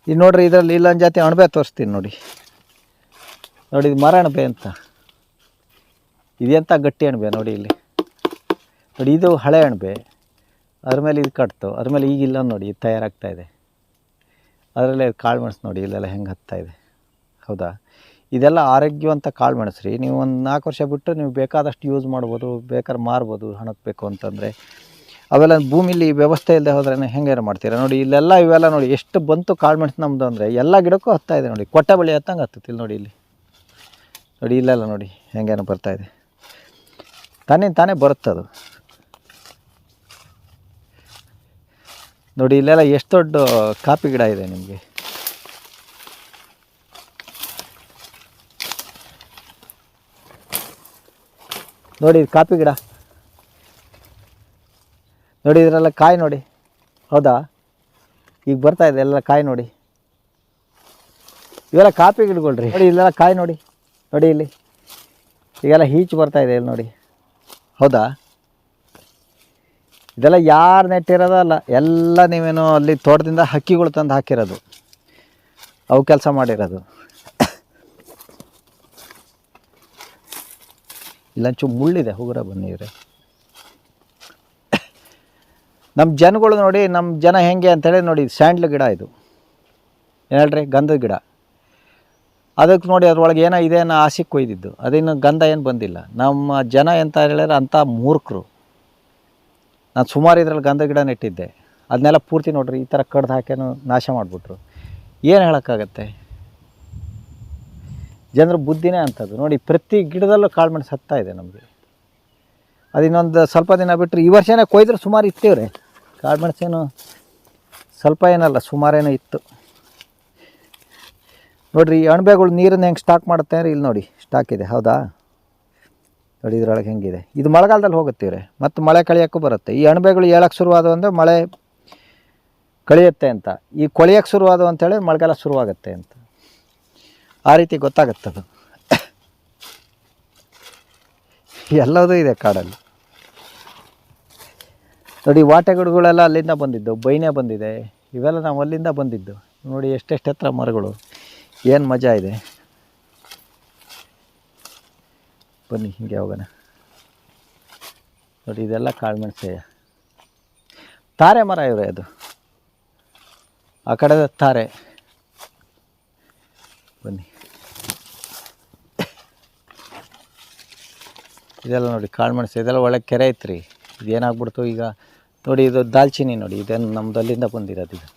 S1: ಇದು ನೋಡ್ರಿ, ಇದರಲ್ಲಿ ಇಲ್ಲೊಂದು ಜಾತಿ ಅಣಬೆ ತೋರಿಸ್ತೀನಿ ನೋಡಿ. ನೋಡಿ, ಇದು ಮರ ಅಣಬೆ ಅಂತ. ಇದೆಂಥ ಗಟ್ಟಿ ಅಣಬೆ ನೋಡಿ ಇಲ್ಲಿ. ನೋಡಿ, ಇದು ಹಳೆ ಅಣಬೆ ಅದ್ರ ಮೇಲೆ ಇದು ಕಟ್ತು. ಅದ್ರ ಮೇಲೆ ಈಗಿಲ್ಲ ನೋಡಿ, ಇದು ತಯಾರಾಗ್ತಾ ಇದೆ. ಅದರಲ್ಲೇ ಕಾಳು ಮೆಣಸು ನೋಡಿ, ಇಲ್ಲೆಲ್ಲ ಹೆಂಗೆ ಹತ್ತಾ ಇದೆ. ಹೌದಾ? ಇದೆಲ್ಲ ಆರೋಗ್ಯವಂತ ಕಾಳು ಮೆಣಸು ರೀ. ನೀವು ಒಂದು ನಾಲ್ಕು ವರ್ಷ ಬಿಟ್ಟು ನೀವು ಬೇಕಾದಷ್ಟು ಯೂಸ್ ಮಾಡ್ಬೋದು, ಬೇಕಾದ್ರೆ ಮಾರ್ಬೋದು ಹಣಕ್ಕೆ ಬೇಕು ಅಂತಂದರೆ. ಅವೆಲ್ಲ ಭೂಮಿಲಿ ವ್ಯವಸ್ಥೆ ಇಲ್ಲದೆ ಹೋದ್ರೆ ಹೆಂಗೇನು ಮಾಡ್ತೀರಾ? ನೋಡಿ, ಇಲ್ಲೆಲ್ಲ ಇವೆಲ್ಲ ನೋಡಿ, ಎಷ್ಟು ಬಂತು ಕಾಳು ಮೆಣಸು ನಮ್ಮದು ಅಂದರೆ, ಎಲ್ಲ ಗಿಡಕ್ಕೂ ಹತ್ತಾಯಿದೆ ನೋಡಿ. ಕೊಟ್ಟೆ ಬಳಿ ಹತ್ತಂಗೆ ಇಲ್ಲಿ ನೋಡಿ ಇಲ್ಲಿ. ನೋಡಿ ಇಲ್ಲಲ್ಲ ನೋಡಿ, ಹೆಂಗೇನು ಬರ್ತಾ ಇದೆ. ತಾನೇ ತಾನೇ ಬರುತ್ತದು. ನೋಡಿ, ಇಲ್ಲೆಲ್ಲ ಎಷ್ಟು ದೊಡ್ಡ ಕಾಪಿ ಗಿಡ ಇದೆ ನಿಮಗೆ. ನೋಡಿ ಕಾಪಿ ಗಿಡ. ನೋಡಿ ಇದರೆಲ್ಲ ಕಾಯಿ ನೋಡಿ. ಹೌದಾ? ಈಗ ಬರ್ತಾ ಇದೆ, ಎಲ್ಲ ಕಾಯಿ ನೋಡಿ. ಇವೆಲ್ಲ ಕಾಪಿ ಗಿಡಗಳ್ರಿ. ನೋಡಿ, ಇಲ್ಲೆಲ್ಲ ಕಾಯಿ ನೋಡಿ. ನೋಡಿ ಇಲ್ಲಿ. ಈಗೆಲ್ಲ ಹೀಚು ಬರ್ತಾ ಇದೆ ಇಲ್ಲಿ ನೋಡಿ. ಹೌದಾ? ಇದೆಲ್ಲ ಯಾರು ನೆಟ್ಟಿರೋದಲ್ಲ ಎಲ್ಲ ನೀವೇನು ಅಲ್ಲಿ ತೋಟದಿಂದ ಹಕ್ಕಿಗಳು ತಂದು ಹಾಕಿರೋದು. ಅವು ಕೆಲಸ ಮಾಡಿರೋದು. ಇಲ್ಲಂಚು ಮುಳ್ಳಿದೆ ಹುಗುರ ಬನ್ನಿ ಇವ್ರೆ. ನಮ್ಮ ಜನಗಳು ನೋಡಿ ನಮ್ಮ ಜನ ಹೆಂಗೆ ಅಂತೇಳಿ ನೋಡಿ, ಸ್ಯಾಂಡ್ಲ್ ಗಿಡ ಇದು. ಹೇಳ್ರಿ? ಗಂಧದ ಗಿಡ. ಅದಕ್ಕೆ ನೋಡಿ ಅದ್ರೊಳಗೆ ಏನೋ ಇದೆ ಅನ್ನೋ ಆಸೆ ಕೊಯ್ದಿದ್ದು. ಅದಿನ್ನು ಗಂಧ ಏನು ಬಂದಿಲ್ಲ. ನಮ್ಮ ಜನ ಎಂತ ಹೇಳಿದ್ರೆ ಅಂಥ ಮೂರ್ಖರು. ನಾನು ಸುಮಾರು ಇದ್ರಲ್ಲಿ ಗಂಧ ಗಿಡ ನೆಟ್ಟಿದ್ದೆ. ಅದನ್ನೆಲ್ಲ ಪೂರ್ತಿ ನೋಡ್ರಿ, ಈ ಥರ ಕಡ್ದು ಹಾಕೇನು ನಾಶ ಮಾಡಿಬಿಟ್ರು. ಏನು ಹೇಳೋಕ್ಕಾಗತ್ತೆ? ಜನರ ಬುದ್ಧಿನೇ ಅಂಥದ್ದು. ನೋಡಿ, ಪ್ರತಿ ಗಿಡದಲ್ಲೂ ಕಾಳು ಮೆಣಸು ಹತ್ತಾ ಇದೆ ನಮಗೆ. ಅದಿನ್ನೊಂದು ಸ್ವಲ್ಪ ದಿನ ಬಿಟ್ಟರೆ ಈ ವರ್ಷನೇ ಕೊಯ್ದ್ರೆ ಸುಮಾರು ಇತ್ತೇವ್ರೆ. ಕಾಳು ಮೆಣಸೇನು ಸ್ವಲ್ಪ ಏನಲ್ಲ, ಸುಮಾರೇನೋ ಇತ್ತು. ನೋಡ್ರಿ, ಈ ಅಣಬೆಗಳು ನೀರನ್ನು ಹೆಂಗೆ ಸ್ಟಾಕ್ ಮಾಡುತ್ತೆ ಅಂದ್ರೆ ಇಲ್ಲಿ ನೋಡಿ ಸ್ಟಾಕ್ ಇದೆ, ಹೌದಾ? ನೋಡಿ ಇದರೊಳಗೆ ಹೆಂಗಿದೆ. ಇದು ಮಳೆಗಾಲದಲ್ಲಿ ರೀ ಮತ್ತು ಮಳೆ ಕಳಿಯೋಕ್ಕೂ ಬರುತ್ತೆ. ಈ ಅಣಬೆಗಳು ಏಳಕ್ಕೆ ಶುರುವಾದವು ಅಂದರೆ ಮಳೆ ಕಳಿಯುತ್ತೆ ಅಂತ. ಈ ಕೊಳೆಯೋಕ್ಕೆ ಶುರುವಾದವು ಅಂತೇಳಿ ಮಳೆಗಾಲ ಶುರುವಾಗುತ್ತೆ ಅಂತ. ಆ ರೀತಿ ಗೊತ್ತಾಗುತ್ತೆ ಅದು. ಎಲ್ಲದೂ ಇದೆ ಕಾಡಲ್ಲಿ. ನೋಡಿ ವಾಟೆ ಗಿಡಗಳೆಲ್ಲ ಅಲ್ಲಿಂದ ಬಂದಿದ್ದು, ಬೈನೆ ಬಂದಿದೆ. ಇವೆಲ್ಲ ನಾವು ಅಲ್ಲಿಂದ ಬಂದಿದ್ದು. ನೋಡಿ, ಎಷ್ಟೆಷ್ಟು ಹತ್ರ ಮರಗಳು. ಏನು ಮಜಾ ಇದೆ? ಬನ್ನಿ, ಹಿಂಗೆ ಹೋಗೋಣ. ನೋಡಿ, ಇದೆಲ್ಲ ಕಾಳು ಮೆಣಸೆ ತಾರೆ ಮರ ಇವ್ರೆ ಅದು. ಆ ಕಡೆದ ತಾರೆ. ಬನ್ನಿ. ಇದೆಲ್ಲ ನೋಡಿ, ಕಾಳು ಮೆಣಸು, ಇದೆಲ್ಲ ಒಳ್ಳೆ ಕೆರೆ ಐತ್ರಿ. ಇದೇನಾಗ್ಬಿಡ್ತು ಈಗ? ನೋಡಿ, ಇದು ದಾಲ್ಚಿನ್ನಿ ನೋಡಿ ಇದೇನು ನಮ್ದು ಅಲ್ಲಿಂದ ಬಂದಿರೋದು ಇದು